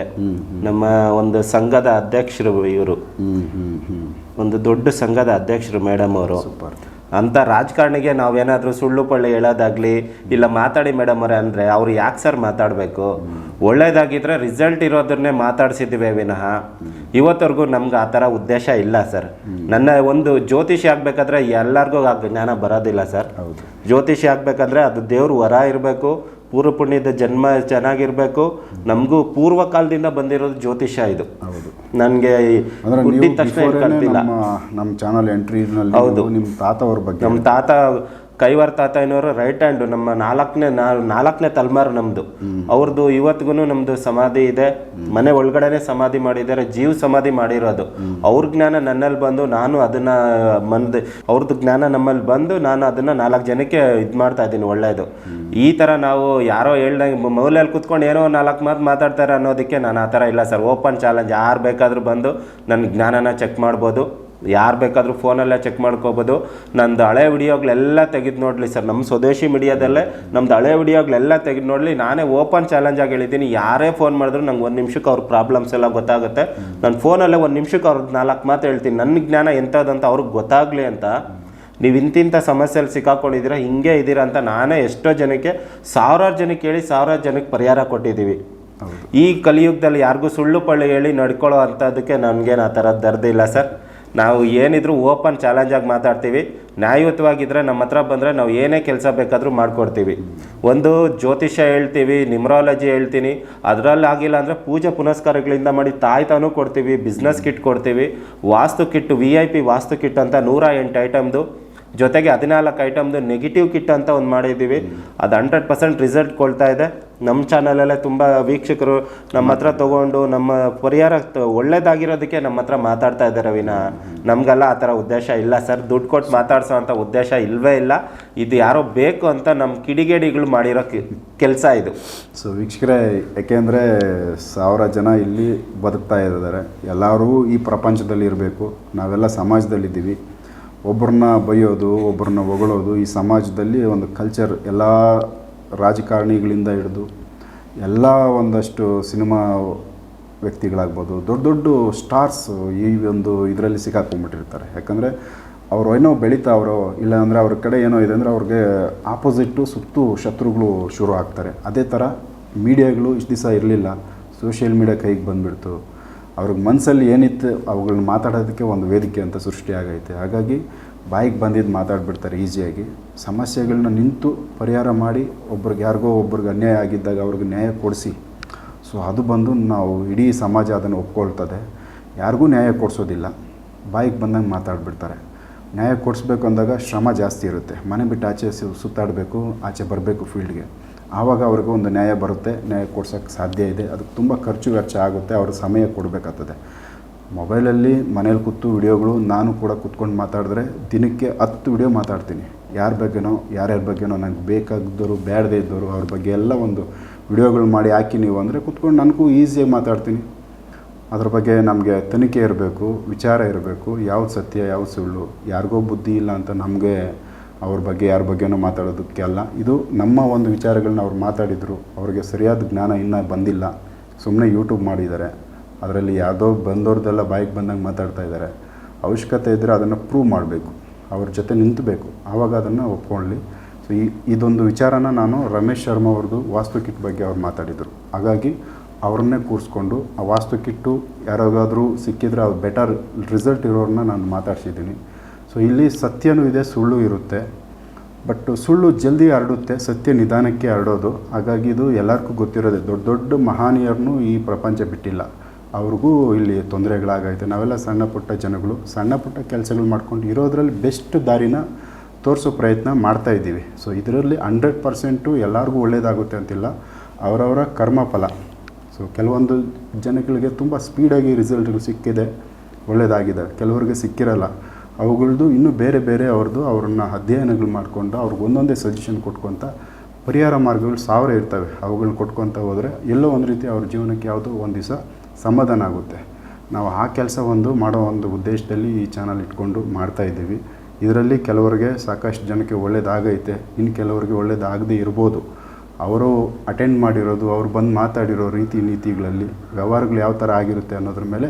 ನಮ್ಮ ಒಂದು ಸಂಘದ ಅಧ್ಯಕ್ಷರು ಇವರು. ಹ್ಞೂ ಹ್ಞೂ ಹ್ಞೂ ಒಂದು ದೊಡ್ಡ ಸಂಘದ ಅಧ್ಯಕ್ಷರು ಮೇಡಮ್ ಅವರು. ಸೂಪರ್. ಅಂತ ರಾಜಕಾರಣಿಗೆ ನಾವೇನಾದರೂ ಸುಳ್ಳು ಪಳ್ಳಿ ಹೇಳೋದಾಗ್ಲಿ ಇಲ್ಲ ಮಾತಾಡಿ ಮೇಡಮ್ ಅವರೇ ಅಂದರೆ ಅವ್ರು ಯಾಕೆ ಸರ್ ಮಾತಾಡಬೇಕು? ಒಳ್ಳೇದಾಗಿದ್ದರೆ ರಿಸಲ್ಟ್ ಇರೋದನ್ನೇ ಮಾತಾಡ್ಸಿದ್ದೀವಿ ವಿನಃ. ಇವತ್ತವರೆಗೂ ನಮ್ಗೆ ಆ ಥರ ಉದ್ದೇಶ ಇಲ್ಲ ಸರ್. ನನ್ನ ಒಂದು ಜ್ಯೋತಿಷಿ ಆಗಬೇಕಾದ್ರೆ ಎಲ್ಲರಿಗೂ ಆ ಜ್ಞಾನ ಬರೋದಿಲ್ಲ ಸರ್. ಜ್ಯೋತಿಷಿ ಆಗಬೇಕಾದ್ರೆ ಅದು ದೇವ್ರ ವರ ಇರಬೇಕು ಪೂರ್ವ ಪುಣ್ಯದ ಜನ್ಮ ಚೆನ್ನಾಗಿರ್ಬೇಕು. ನಮಗೂ ಪೂರ್ವ ಕಾಲದಿಂದ ಬಂದಿರೋದು ಜ್ಯೋತಿಷ ಇದು. ಹೌದು. ನನಗೆ ಹುಟ್ಟಿದ ತಕ್ಷಣ ನಮ್ಮ ಚಾನಲ್ ಎಂಟ್ರಿನಲ್ಲಿ ಹೌದು. ನಿಮ್ಮ ತಾತ ಅವ್ರ ಬಗ್ಗೆ ನಮ್ಮ ತಾತ ಕೈವಾರ ತಾತ ಏನೋರು ರೈಟ್ ಹ್ಯಾಂಡ್ ನಮ್ಮ ನಾಲ್ಕನೇ ನಾಲ್ಕನೇ ತಲೆಮಾರು ನಮ್ದು. ಅವ್ರದ್ದು ಇವತ್ತಿಗೂ ನಮ್ದು ಸಮಾಧಿ ಇದೆ. ಮನೆ ಒಳಗಡೆನೆ ಸಮಾಧಿ ಮಾಡಿದ್ದಾರೆ. ಜೀವ ಸಮಾಧಿ ಮಾಡಿರೋದು. ಅವ್ರ ಜ್ಞಾನ ನನ್ನಲ್ಲಿ ಬಂದು ನಾನು ಅದನ್ನ ಮಂದ್ ಅವ್ರದ್ದು ಜ್ಞಾನ ನಮ್ಮಲ್ಲಿ ಬಂದು ನಾನು ಅದನ್ನ ನಾಲ್ಕು ಜನಕ್ಕೆ ಇದು ಮಾಡ್ತಾ ಇದ್ದೀನಿ ಒಳ್ಳೇದು. ಈ ತರ ನಾವು ಯಾರೋ ಹೇಳ್ದಂಗೆ ಮೌಲ್ಯಲ್ಲಿ ಕುತ್ಕೊಂಡು ಏನೋ ನಾಲ್ಕು ಮಾತು ಮಾತಾಡ್ತಾರೆ ಅನ್ನೋದಕ್ಕೆ ನಾನು ಆ ಥರ ಇಲ್ಲ ಸರ್. ಓಪನ್ ಚಾಲೆಂಜ್ ಯಾರು ಬೇಕಾದ್ರೂ ಬಂದು ನನ್ನ ಜ್ಞಾನನ ಚೆಕ್ ಮಾಡ್ಬೋದು. ಯಾರು ಬೇಕಾದರೂ ಫೋನಲ್ಲೇ ಚೆಕ್ ಮಾಡ್ಕೋಬೋದು. ನಂದು ಹಳೆ ವಿಡಿಯೋಗಳೆಲ್ಲ ತೆಗೆದು ನೋಡಲಿ ಸರ್. ನಮ್ಮ ಸ್ವದೇಶಿ ಮೀಡಿಯಾದಲ್ಲೇ ನಮ್ದು ಹಳೆ ವಿಡಿಯೋಗಳೆಲ್ಲ ತೆಗೆದು ನೋಡಲಿ. ನಾನೇ ಓಪನ್ ಚಾಲೆಂಜ್ ಆಗಿ ಹೇಳಿದ್ದೀನಿ. ಯಾರೇ ಫೋನ್ ಮಾಡಿದ್ರು ನಂಗೆ ಒಂದು ನಿಮಿಷಕ್ಕೆ ಅವ್ರ ಪ್ರಾಬ್ಲಮ್ಸ್ ಎಲ್ಲ ಗೊತ್ತಾಗುತ್ತೆ. ನಾನು ಫೋನಲ್ಲೇ ಒಂದು ನಿಮಿಷಕ್ಕೆ ಅವ್ರದ್ದು ನಾಲ್ಕು ಮಾತು ಹೇಳ್ತೀನಿ. ನನ್ನ ಜ್ಞಾನ ಎಂಥದ್ದಂತ ಅವ್ರಿಗೆ ಗೊತ್ತಾಗಲಿ ಅಂತ ನೀವು ಇಂತಿಂಥ ಸಮಸ್ಯೆಯಲ್ಲಿ ಸಿಕ್ಕಾಕೊಂಡಿದ್ದೀರಾ ಹಿಂಗೆ ಇದ್ದೀರಾ ಅಂತ ನಾನೇ ಎಷ್ಟೋ ಜನಕ್ಕೆ ಸಾವಿರಾರು ಜನಕ್ಕೆ ಹೇಳಿ ಸಾವಿರಾರು ಜನಕ್ಕೆ ಪರಿಹಾರ ಕೊಟ್ಟಿದ್ದೀವಿ. ಈ ಕಲಿಯುಗದಲ್ಲಿ ಯಾರಿಗೂ ಸುಳ್ಳು ಪಳ್ಳಿ ಹೇಳಿ ನಡ್ಕೊಳ್ಳೋ ಅಂಥದ್ದಕ್ಕೆ ನನಗೇನು ಆ ಥರ ದರ್ದಿಲ್ಲ ಸರ್. ನಾವು ಏನಿದ್ರು ಓಪನ್ ಚಾಲೆಂಜಾಗಿ ಮಾತಾಡ್ತೀವಿ. ನ್ಯಾಯಯುತವಾಗಿದ್ದರೆ ನಮ್ಮ ಹತ್ರ ಬಂದರೆ ನಾವು ಏನೇ ಕೆಲಸ ಬೇಕಾದರೂ ಮಾಡ್ಕೊಡ್ತೀವಿ. ಒಂದು ಜ್ಯೋತಿಷ್ಯ ಹೇಳ್ತೀವಿ, ನಿಮ್ರಾಲಜಿ ಹೇಳ್ತೀನಿ. ಅದರಲ್ಲಿ ಆಗಿಲ್ಲ ಅಂದರೆ ಪೂಜೆ ಪುನಸ್ಕಾರಗಳಿಂದ ಮಾಡಿ ತಾಯ್ತಾನು ಕೊಡ್ತೀವಿ ಬಿಸ್ನೆಸ್ ಕಿಟ್ ಕೊಡ್ತೀವಿ. Vastu kit V I P vastu kit ಅಂತ ನೂರ ಎಂಟು ಐಟಮ್ದು ಜೊತೆಗೆ ಹದಿನಾಲ್ಕು ಐಟಮ್ದು ನೆಗೆಟಿವ್ ಕಿಟ್ ಅಂತ ಒಂದು ಮಾಡಿದ್ದೀವಿ. ಅದು ಹಂಡ್ರೆಡ್ ಪರ್ಸೆಂಟ್ ರಿಸಲ್ಟ್ ಕೊಡ್ತಾ ಇದೆ. ನಮ್ಮ ಚಾನಲಲ್ಲೇ ತುಂಬ ವೀಕ್ಷಕರು ನಮ್ಮ ಹತ್ರ ತೊಗೊಂಡು ನಮ್ಮ ಪರಿಹಾರ ಒಳ್ಳೇದಾಗಿರೋದಕ್ಕೆ ನಮ್ಮ ಹತ್ರ ಮಾತಾಡ್ತಾ ಇದ್ದಾರೆ ವಿನ ನಮಗೆಲ್ಲ ಆ ಥರ ಉದ್ದೇಶ ಇಲ್ಲ ಸರ್. ದುಡ್ಡು ಕೊಟ್ಟು ಮಾತಾಡ್ಸೋ ಅಂಥ ಉದ್ದೇಶ ಇಲ್ಲವೇ ಇಲ್ಲ. ಇದು ಯಾರೋ ಬೇಕು ಅಂತ ನಮ್ಮ ಕಿಡಿಗೇಡಿಗಳು ಮಾಡಿರೋ ಕೆಲಸ ಇದು. ಸೊ ವೀಕ್ಷಕರೇ ಯಾಕೆಂದರೆ ಸಾವಿರ ಜನ ಇಲ್ಲಿ ಬದುಕ್ತಾ ಇದ್ದಾರೆ. ಎಲ್ಲರೂ ಈ ಪ್ರಪಂಚದಲ್ಲಿ ಇರಬೇಕು. ನಾವೆಲ್ಲ ಸಮಾಜದಲ್ಲಿದ್ದೀವಿ. ಒಬ್ಬರನ್ನ ಬೈಯೋದು ಒಬ್ಬರನ್ನ ಹೊಗಳೋದು ಈ ಸಮಾಜದಲ್ಲಿ ಒಂದು ಕಲ್ಚರ್ ಎಲ್ಲ ರಾಜಕಾರಣಿಗಳಿಂದ ಹಿಡಿದು ಎಲ್ಲ ಒಂದಷ್ಟು ಸಿನಿಮಾ ವ್ಯಕ್ತಿಗಳಾಗ್ಬೋದು. ದೊಡ್ಡ ದೊಡ್ಡ ಸ್ಟಾರ್ಸ್ ಈ ಒಂದು ಇದರಲ್ಲಿ ಸಿಕ್ಕಾಕೊಂಡ್ಬಿಟ್ಟಿರ್ತಾರೆ. ಯಾಕಂದರೆ ಅವರು ಏನೋ ಬೆಳೀತಾ ಇಲ್ಲ ಇಲ್ಲಾಂದರೆ ಅವ್ರ ಕಡೆ ಏನೋ ಇದೆ ಅಂದರೆ ಅವ್ರಿಗೆ ಆಪೋಸಿಟ್ಟು ಸುತ್ತು ಶತ್ರುಗಳು ಶುರು ಆಗ್ತಾರೆ. ಅದೇ ಥರ ಮೀಡಿಯಾಗಳು ಇಷ್ಟು ದಿವಸ ಇರಲಿಲ್ಲ. ಸೋಷಿಯಲ್ ಮೀಡಿಯಾ ಕೈಗೆ ಬಂದುಬಿಡ್ತು. ಅವ್ರಿಗೆ ಮನಸ್ಸಲ್ಲಿ ಏನಿತ್ತು ಅವುಗಳನ್ನ ಮಾತಾಡೋದಕ್ಕೆ ಒಂದು ವೇದಿಕೆ ಅಂತ ಸೃಷ್ಟಿಯಾಗೈತೆ ಹಾಗಾಗಿ ಬಾಯಿಗೆ ಬಂದಿದ್ದು ಮಾತಾಡ್ಬಿಡ್ತಾರೆ ಈಸಿಯಾಗಿ. ಸಮಸ್ಯೆಗಳನ್ನ ನಿಂತು ಪರಿಹಾರ ಮಾಡಿ ಒಬ್ರಿಗೆ ಯಾರಿಗೋ ಒಬ್ರಿಗೆ ಅನ್ಯಾಯ ಆಗಿದ್ದಾಗ ಅವ್ರಿಗೆ ನ್ಯಾಯ ಕೊಡಿಸಿ. ಸೊ ಅದು ಬಂದು ನಾವು ಇಡೀ ಸಮಾಜ ಅದನ್ನು ಒಪ್ಕೊಳ್ತದೆ. ಯಾರಿಗೂ ನ್ಯಾಯ ಕೊಡಿಸೋದಿಲ್ಲ. ಬಾಯಿಗೆ ಬಂದಂಗೆ ಮಾತಾಡ್ಬಿಡ್ತಾರೆ. ನ್ಯಾಯ ಕೊಡಿಸ್ಬೇಕು ಅಂದಾಗ ಶ್ರಮ ಜಾಸ್ತಿ ಇರುತ್ತೆ. ಮನೆ ಬಿಟ್ಟು ಆಚೆ ಸುತ್ತಾಡಬೇಕು, ಆಚೆ ಬರಬೇಕು ಫೀಲ್ಡ್ಗೆ. ಆವಾಗ ಅವ್ರಿಗೆ ಒಂದು ನ್ಯಾಯ ಬರುತ್ತೆ, ನ್ಯಾಯ ಕೊಡ್ಸೋಕ್ಕೆ ಸಾಧ್ಯ ಇದೆ. ಅದಕ್ಕೆ ತುಂಬ ಖರ್ಚು ವೆಚ್ಚ ಆಗುತ್ತೆ, ಅವ್ರ ಸಮಯ ಕೊಡಬೇಕಾಗ್ತದೆ. ಮೊಬೈಲಲ್ಲಿ ಮನೇಲಿ ಕೂತು ವಿಡಿಯೋಗಳು, ನಾನು ಕೂಡ ಕೂತ್ಕೊಂಡು ಮಾತಾಡಿದ್ರೆ ದಿನಕ್ಕೆ ಹತ್ತು ವಿಡಿಯೋ ಮಾತಾಡ್ತೀನಿ. ಯಾರ ಬಗ್ಗೆನೋ, ಯಾರ್ಯಾರ ಬಗ್ಗೆನೋ ನನಗೆ ಬೇಕಾಗಿದ್ದವರು ಬೇಡದೇ ಇದ್ದವರು ಅವ್ರ ಬಗ್ಗೆ ಎಲ್ಲ ಒಂದು ವಿಡಿಯೋಗಳು ಮಾಡಿ ಹಾಕಿ ನೀವು ಅಂದರೆ ಕೂತ್ಕೊಂಡು ನನಗೂ ಈಸಿಯಾಗಿ ಮಾತಾಡ್ತೀನಿ. ಅದ್ರ ಬಗ್ಗೆ ನಮಗೆ ತನಿಖೆ ಇರಬೇಕು, ವಿಚಾರ ಇರಬೇಕು, ಯಾವ್ದು ಸತ್ಯ, ಯಾವ್ದು ಸುಳ್ಳು, ಯಾರಿಗೋ ಬುದ್ಧಿ ಇಲ್ಲ ಅಂತ ನಮಗೆ ಅವ್ರ ಬಗ್ಗೆ, ಯಾರ ಬಗ್ಗೆನೂ ಮಾತಾಡೋದಕ್ಕೆ ಅಲ್ಲ. ಇದು ನಮ್ಮ ಒಂದು ವಿಚಾರಗಳನ್ನ ಅವ್ರು ಮಾತಾಡಿದರು. ಅವ್ರಿಗೆ ಸರಿಯಾದ ಜ್ಞಾನ ಇನ್ನೂ ಬಂದಿಲ್ಲ. ಸುಮ್ಮನೆ ಯೂಟ್ಯೂಬ್ ಮಾಡಿದ್ದಾರೆ. ಅದರಲ್ಲಿ ಯಾವುದೋ ಬಂದವ್ರದ್ದೆಲ್ಲ ಬಾಯಿಗೆ ಬಂದಂಗೆ ಮಾತಾಡ್ತಾ ಇದ್ದಾರೆ. ಅವಶ್ಯಕತೆ ಇದ್ದರೆ ಅದನ್ನು ಪ್ರೂವ್ ಮಾಡಬೇಕು. ಅವ್ರ ಜೊತೆ ನಿಂತಬೇಕು. ಆವಾಗ ಅದನ್ನು ಒಪ್ಕೊಳ್ಳಿ. ಸೊ ಈ, ಇದೊಂದು ವಿಚಾರನ ನಾನು ರಮೇಶ್ ಶರ್ಮಾ ಅವ್ರದ್ದು ವಾಸ್ತು ಕಿಟ್ ಬಗ್ಗೆ ಅವ್ರು ಮಾತಾಡಿದರು. ಹಾಗಾಗಿ ಅವ್ರನ್ನೇ ಕೂರಿಸ್ಕೊಂಡು ಆ ವಾಸ್ತು ಕಿಟ್ಟು ಯಾರಿಗಾದರೂ ಸಿಕ್ಕಿದ್ರೆ ಅವ್ರು ಬೆಟರ್ ರಿಸಲ್ಟ್ ಇರೋರನ್ನ ನಾನು ಮಾತಾಡ್ಸಿದ್ದೀನಿ. ಸೊ ಇಲ್ಲಿ ಸತ್ಯನೂ ಇದೆ, ಸುಳ್ಳು ಇರುತ್ತೆ. ಬಟ್ ಸುಳ್ಳು ಜಲ್ದಿ ಹರಡುತ್ತೆ, ಸತ್ಯ ನಿಧಾನಕ್ಕೆ ಹರಡೋದು. ಹಾಗಾಗಿ ಇದು ಎಲ್ಲರಿಗೂ ಗೊತ್ತಿರೋದೆ, ದೊಡ್ಡ ದೊಡ್ಡ ಮಹಾನೀಯರನ್ನು ಈ ಪ್ರಪಂಚ ಬಿಟ್ಟಿಲ್ಲ. ಅವ್ರಿಗೂ ಇಲ್ಲಿ ತೊಂದರೆಗಳಾಗೈತೆ. ನಾವೆಲ್ಲ ಸಣ್ಣ ಪುಟ್ಟ ಜನಗಳು. ಸಣ್ಣ ಪುಟ್ಟ ಕೆಲಸಗಳು ಮಾಡ್ಕೊಂಡು ಇರೋದ್ರಲ್ಲಿ ಬೆಸ್ಟ್ ದಾರಿನ ತೋರಿಸೋ ಪ್ರಯತ್ನ ಮಾಡ್ತಾ ಇದ್ದೀವಿ. ಸೊ ಇದರಲ್ಲಿ ಹಂಡ್ರೆಡ್ ಪರ್ಸೆಂಟು ಎಲ್ಲರಿಗೂ ಒಳ್ಳೆಯದಾಗುತ್ತೆ ಅಂತಿಲ್ಲ. ಅವರವರ ಕರ್ಮಫಲ. ಸೊ ಕೆಲವೊಂದು ಜನಗಳಿಗೆ ತುಂಬ ಸ್ಪೀಡಾಗಿ ರಿಸಲ್ಟ್ಗಳು ಸಿಕ್ಕಿದೆ. ಒಳ್ಳೆಯದಾಗಿದೆ ಕೆಲವರಿಗೆ ಸಿಕ್ಕಿರಲ್ಲ. ಅವುಗಳದ್ದು ಇನ್ನೂ ಬೇರೆ ಬೇರೆ ಅವ್ರದ್ದು ಅವ್ರನ್ನ ಅಧ್ಯಯನಗಳು ಮಾಡಿಕೊಂಡು ಅವ್ರಿಗೆ ಒಂದೊಂದೇ ಸಜೆಷನ್ ಕೊಟ್ಕೊತ ಪರಿಹಾರ ಮಾರ್ಗಗಳು ಸಾವಿರ ಇರ್ತವೆ. ಅವುಗಳನ್ನ ಕೊಟ್ಕೊತ ಹೋದರೆ ಎಲ್ಲೋ ಒಂದು ರೀತಿ ಅವ್ರ ಜೀವನಕ್ಕೆ ಯಾವುದೋ ಒಂದು ದಿವಸ ಸಮಾಧಾನ ಆಗುತ್ತೆ. ನಾವು ಆ ಕೆಲಸ ಒಂದು ಮಾಡೋ ಒಂದು ಉದ್ದೇಶದಲ್ಲಿ ಈ ಚಾನಲ್ ಇಟ್ಕೊಂಡು ಮಾಡ್ತಾ ಇದ್ದೀವಿ. ಇದರಲ್ಲಿ ಕೆಲವರಿಗೆ ಸಾಕಷ್ಟು ಜನಕ್ಕೆ ಒಳ್ಳೇದಾಗೈತೆ. ಇನ್ನು ಕೆಲವರಿಗೆ ಒಳ್ಳೇದಾಗದೇ ಇರ್ಬೋದು. ಅವರು ಅಟೆಂಡ್ ಮಾಡಿರೋದು, ಅವ್ರು ಬಂದು ಮಾತಾಡಿರೋ ರೀತಿ ನೀತಿಗಳಲ್ಲಿ, ವ್ಯವಹಾರಗಳು ಯಾವ ಥರ ಆಗಿರುತ್ತೆ ಅನ್ನೋದ್ರ ಮೇಲೆ.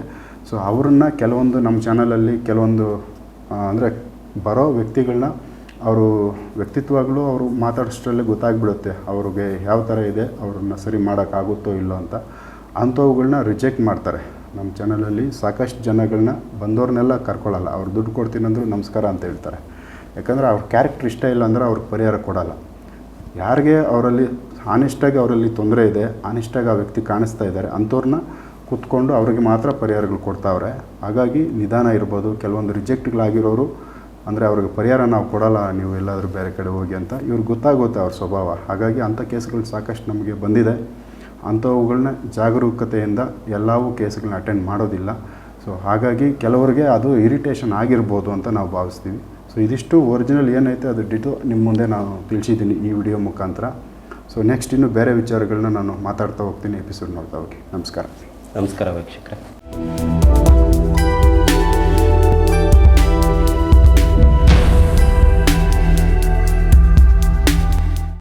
ಸೊ ಅವ್ರನ್ನ ಕೆಲವೊಂದು ನಮ್ಮ ಚಾನಲಲ್ಲಿ ಕೆಲವೊಂದು ಅಂದರೆ ಬರೋ ವ್ಯಕ್ತಿಗಳನ್ನ ಅವರು ವ್ಯಕ್ತಿತ್ವಗಳು ಅವರು ಮಾತಾಡಿಸ್ಟ್ರಲ್ಲೇ ಗೊತ್ತಾಗ್ಬಿಡುತ್ತೆ ಅವ್ರಿಗೆ ಯಾವ ಥರ ಇದೆ, ಅವ್ರನ್ನ ಸರಿ ಮಾಡೋಕ್ಕಾಗುತ್ತೋ ಇಲ್ಲೋ ಅಂತ. ಅಂಥವುಗಳನ್ನ ರಿಜೆಕ್ಟ್ ಮಾಡ್ತಾರೆ. ನಮ್ಮ ಚಾನಲಲ್ಲಿ ಸಾಕಷ್ಟು ಜನಗಳನ್ನ ಬಂದವ್ರನ್ನೆಲ್ಲ ಕರ್ಕೊಳ್ಳಲ್ಲ. ಅವ್ರು ದುಡ್ಡು ಕೊಡ್ತೀನಿ ಅಂದರೂ ನಮಸ್ಕಾರ ಅಂತ ಹೇಳ್ತಾರೆ. ಯಾಕಂದರೆ ಅವ್ರ ಕ್ಯಾರೆಕ್ಟರ್ ಇಷ್ಟ ಇಲ್ಲ ಅಂದರೆ ಅವ್ರಿಗೆ ಪರಿಹಾರ ಕೊಡಲ್ಲ. ಯಾರಿಗೆ ಅವರಲ್ಲಿ ಆನೆಸ್ಟಾಗಿ ಅವರಲ್ಲಿ ತೊಂದರೆ ಇದೆ ಆನೆಸ್ಟಾಗಿ ಆ ವ್ಯಕ್ತಿ ಕಾಣಿಸ್ತಾ ಇದ್ದಾರೆ, ಅಂಥವ್ರನ್ನ ಕೂತ್ಕೊಂಡು ಅವ್ರಿಗೆ ಮಾತ್ರ ಪರಿಹಾರಗಳು ಕೊಡ್ತಾವ್ರೆ. ಹಾಗಾಗಿ ನಿಧಾನ ಇರ್ಬೋದು. ಕೆಲವೊಂದು ರಿಜೆಕ್ಟ್ಗಳಾಗಿರೋರು ಅಂದರೆ ಅವ್ರಿಗೆ ಪರಿಹಾರ ನಾವು ಕೊಡಲ್ಲ, ನೀವು ಎಲ್ಲಾದರೂ ಬೇರೆ ಕಡೆ ಹೋಗಿ ಅಂತ ಇವ್ರಿಗೆ ಗೊತ್ತಾಗುತ್ತೆ ಅವ್ರ ಸ್ವಭಾವ. ಹಾಗಾಗಿ ಅಂಥ ಕೇಸ್ಗಳು ಸಾಕಷ್ಟು ನಮಗೆ ಬಂದಿದೆ. ಅಂಥವುಗಳನ್ನ ಜಾಗರೂಕತೆಯಿಂದ ಎಲ್ಲವೂ ಕೇಸ್ಗಳನ್ನ ಅಟೆಂಡ್ ಮಾಡೋದಿಲ್ಲ. ಸೊ ಹಾಗಾಗಿ ಕೆಲವರಿಗೆ ಅದು ಇರಿಟೇಷನ್ ಆಗಿರ್ಬೋದು ಅಂತ ನಾವು ಭಾವಿಸ್ತೀವಿ. ಸೊ ಇದಿಷ್ಟು ಒರಿಜಿನಲ್ ಏನೈತೆ ಅದು ಡಿಟು ನಿಮ್ಮ ಮುಂದೆ ನಾನು ತಿಳಿಸಿದ್ದೀನಿ ಈ ವಿಡಿಯೋ ಮುಖಾಂತರ. ಸೊ ನೆಕ್ಸ್ಟ್ ಇನ್ನು ಬೇರೆ ವಿಚಾರಗಳನ್ನ ನಾನು ಮಾತಾಡ್ತಾ ಹೋಗ್ತೀನಿ ಎಪಿಸೋಡ್ ನೋಡ್ತಾ ಹೋಗಿ. ನಮಸ್ಕಾರ. ನಮಸ್ಕಾರ ವೀಕ್ಷಕರೇ.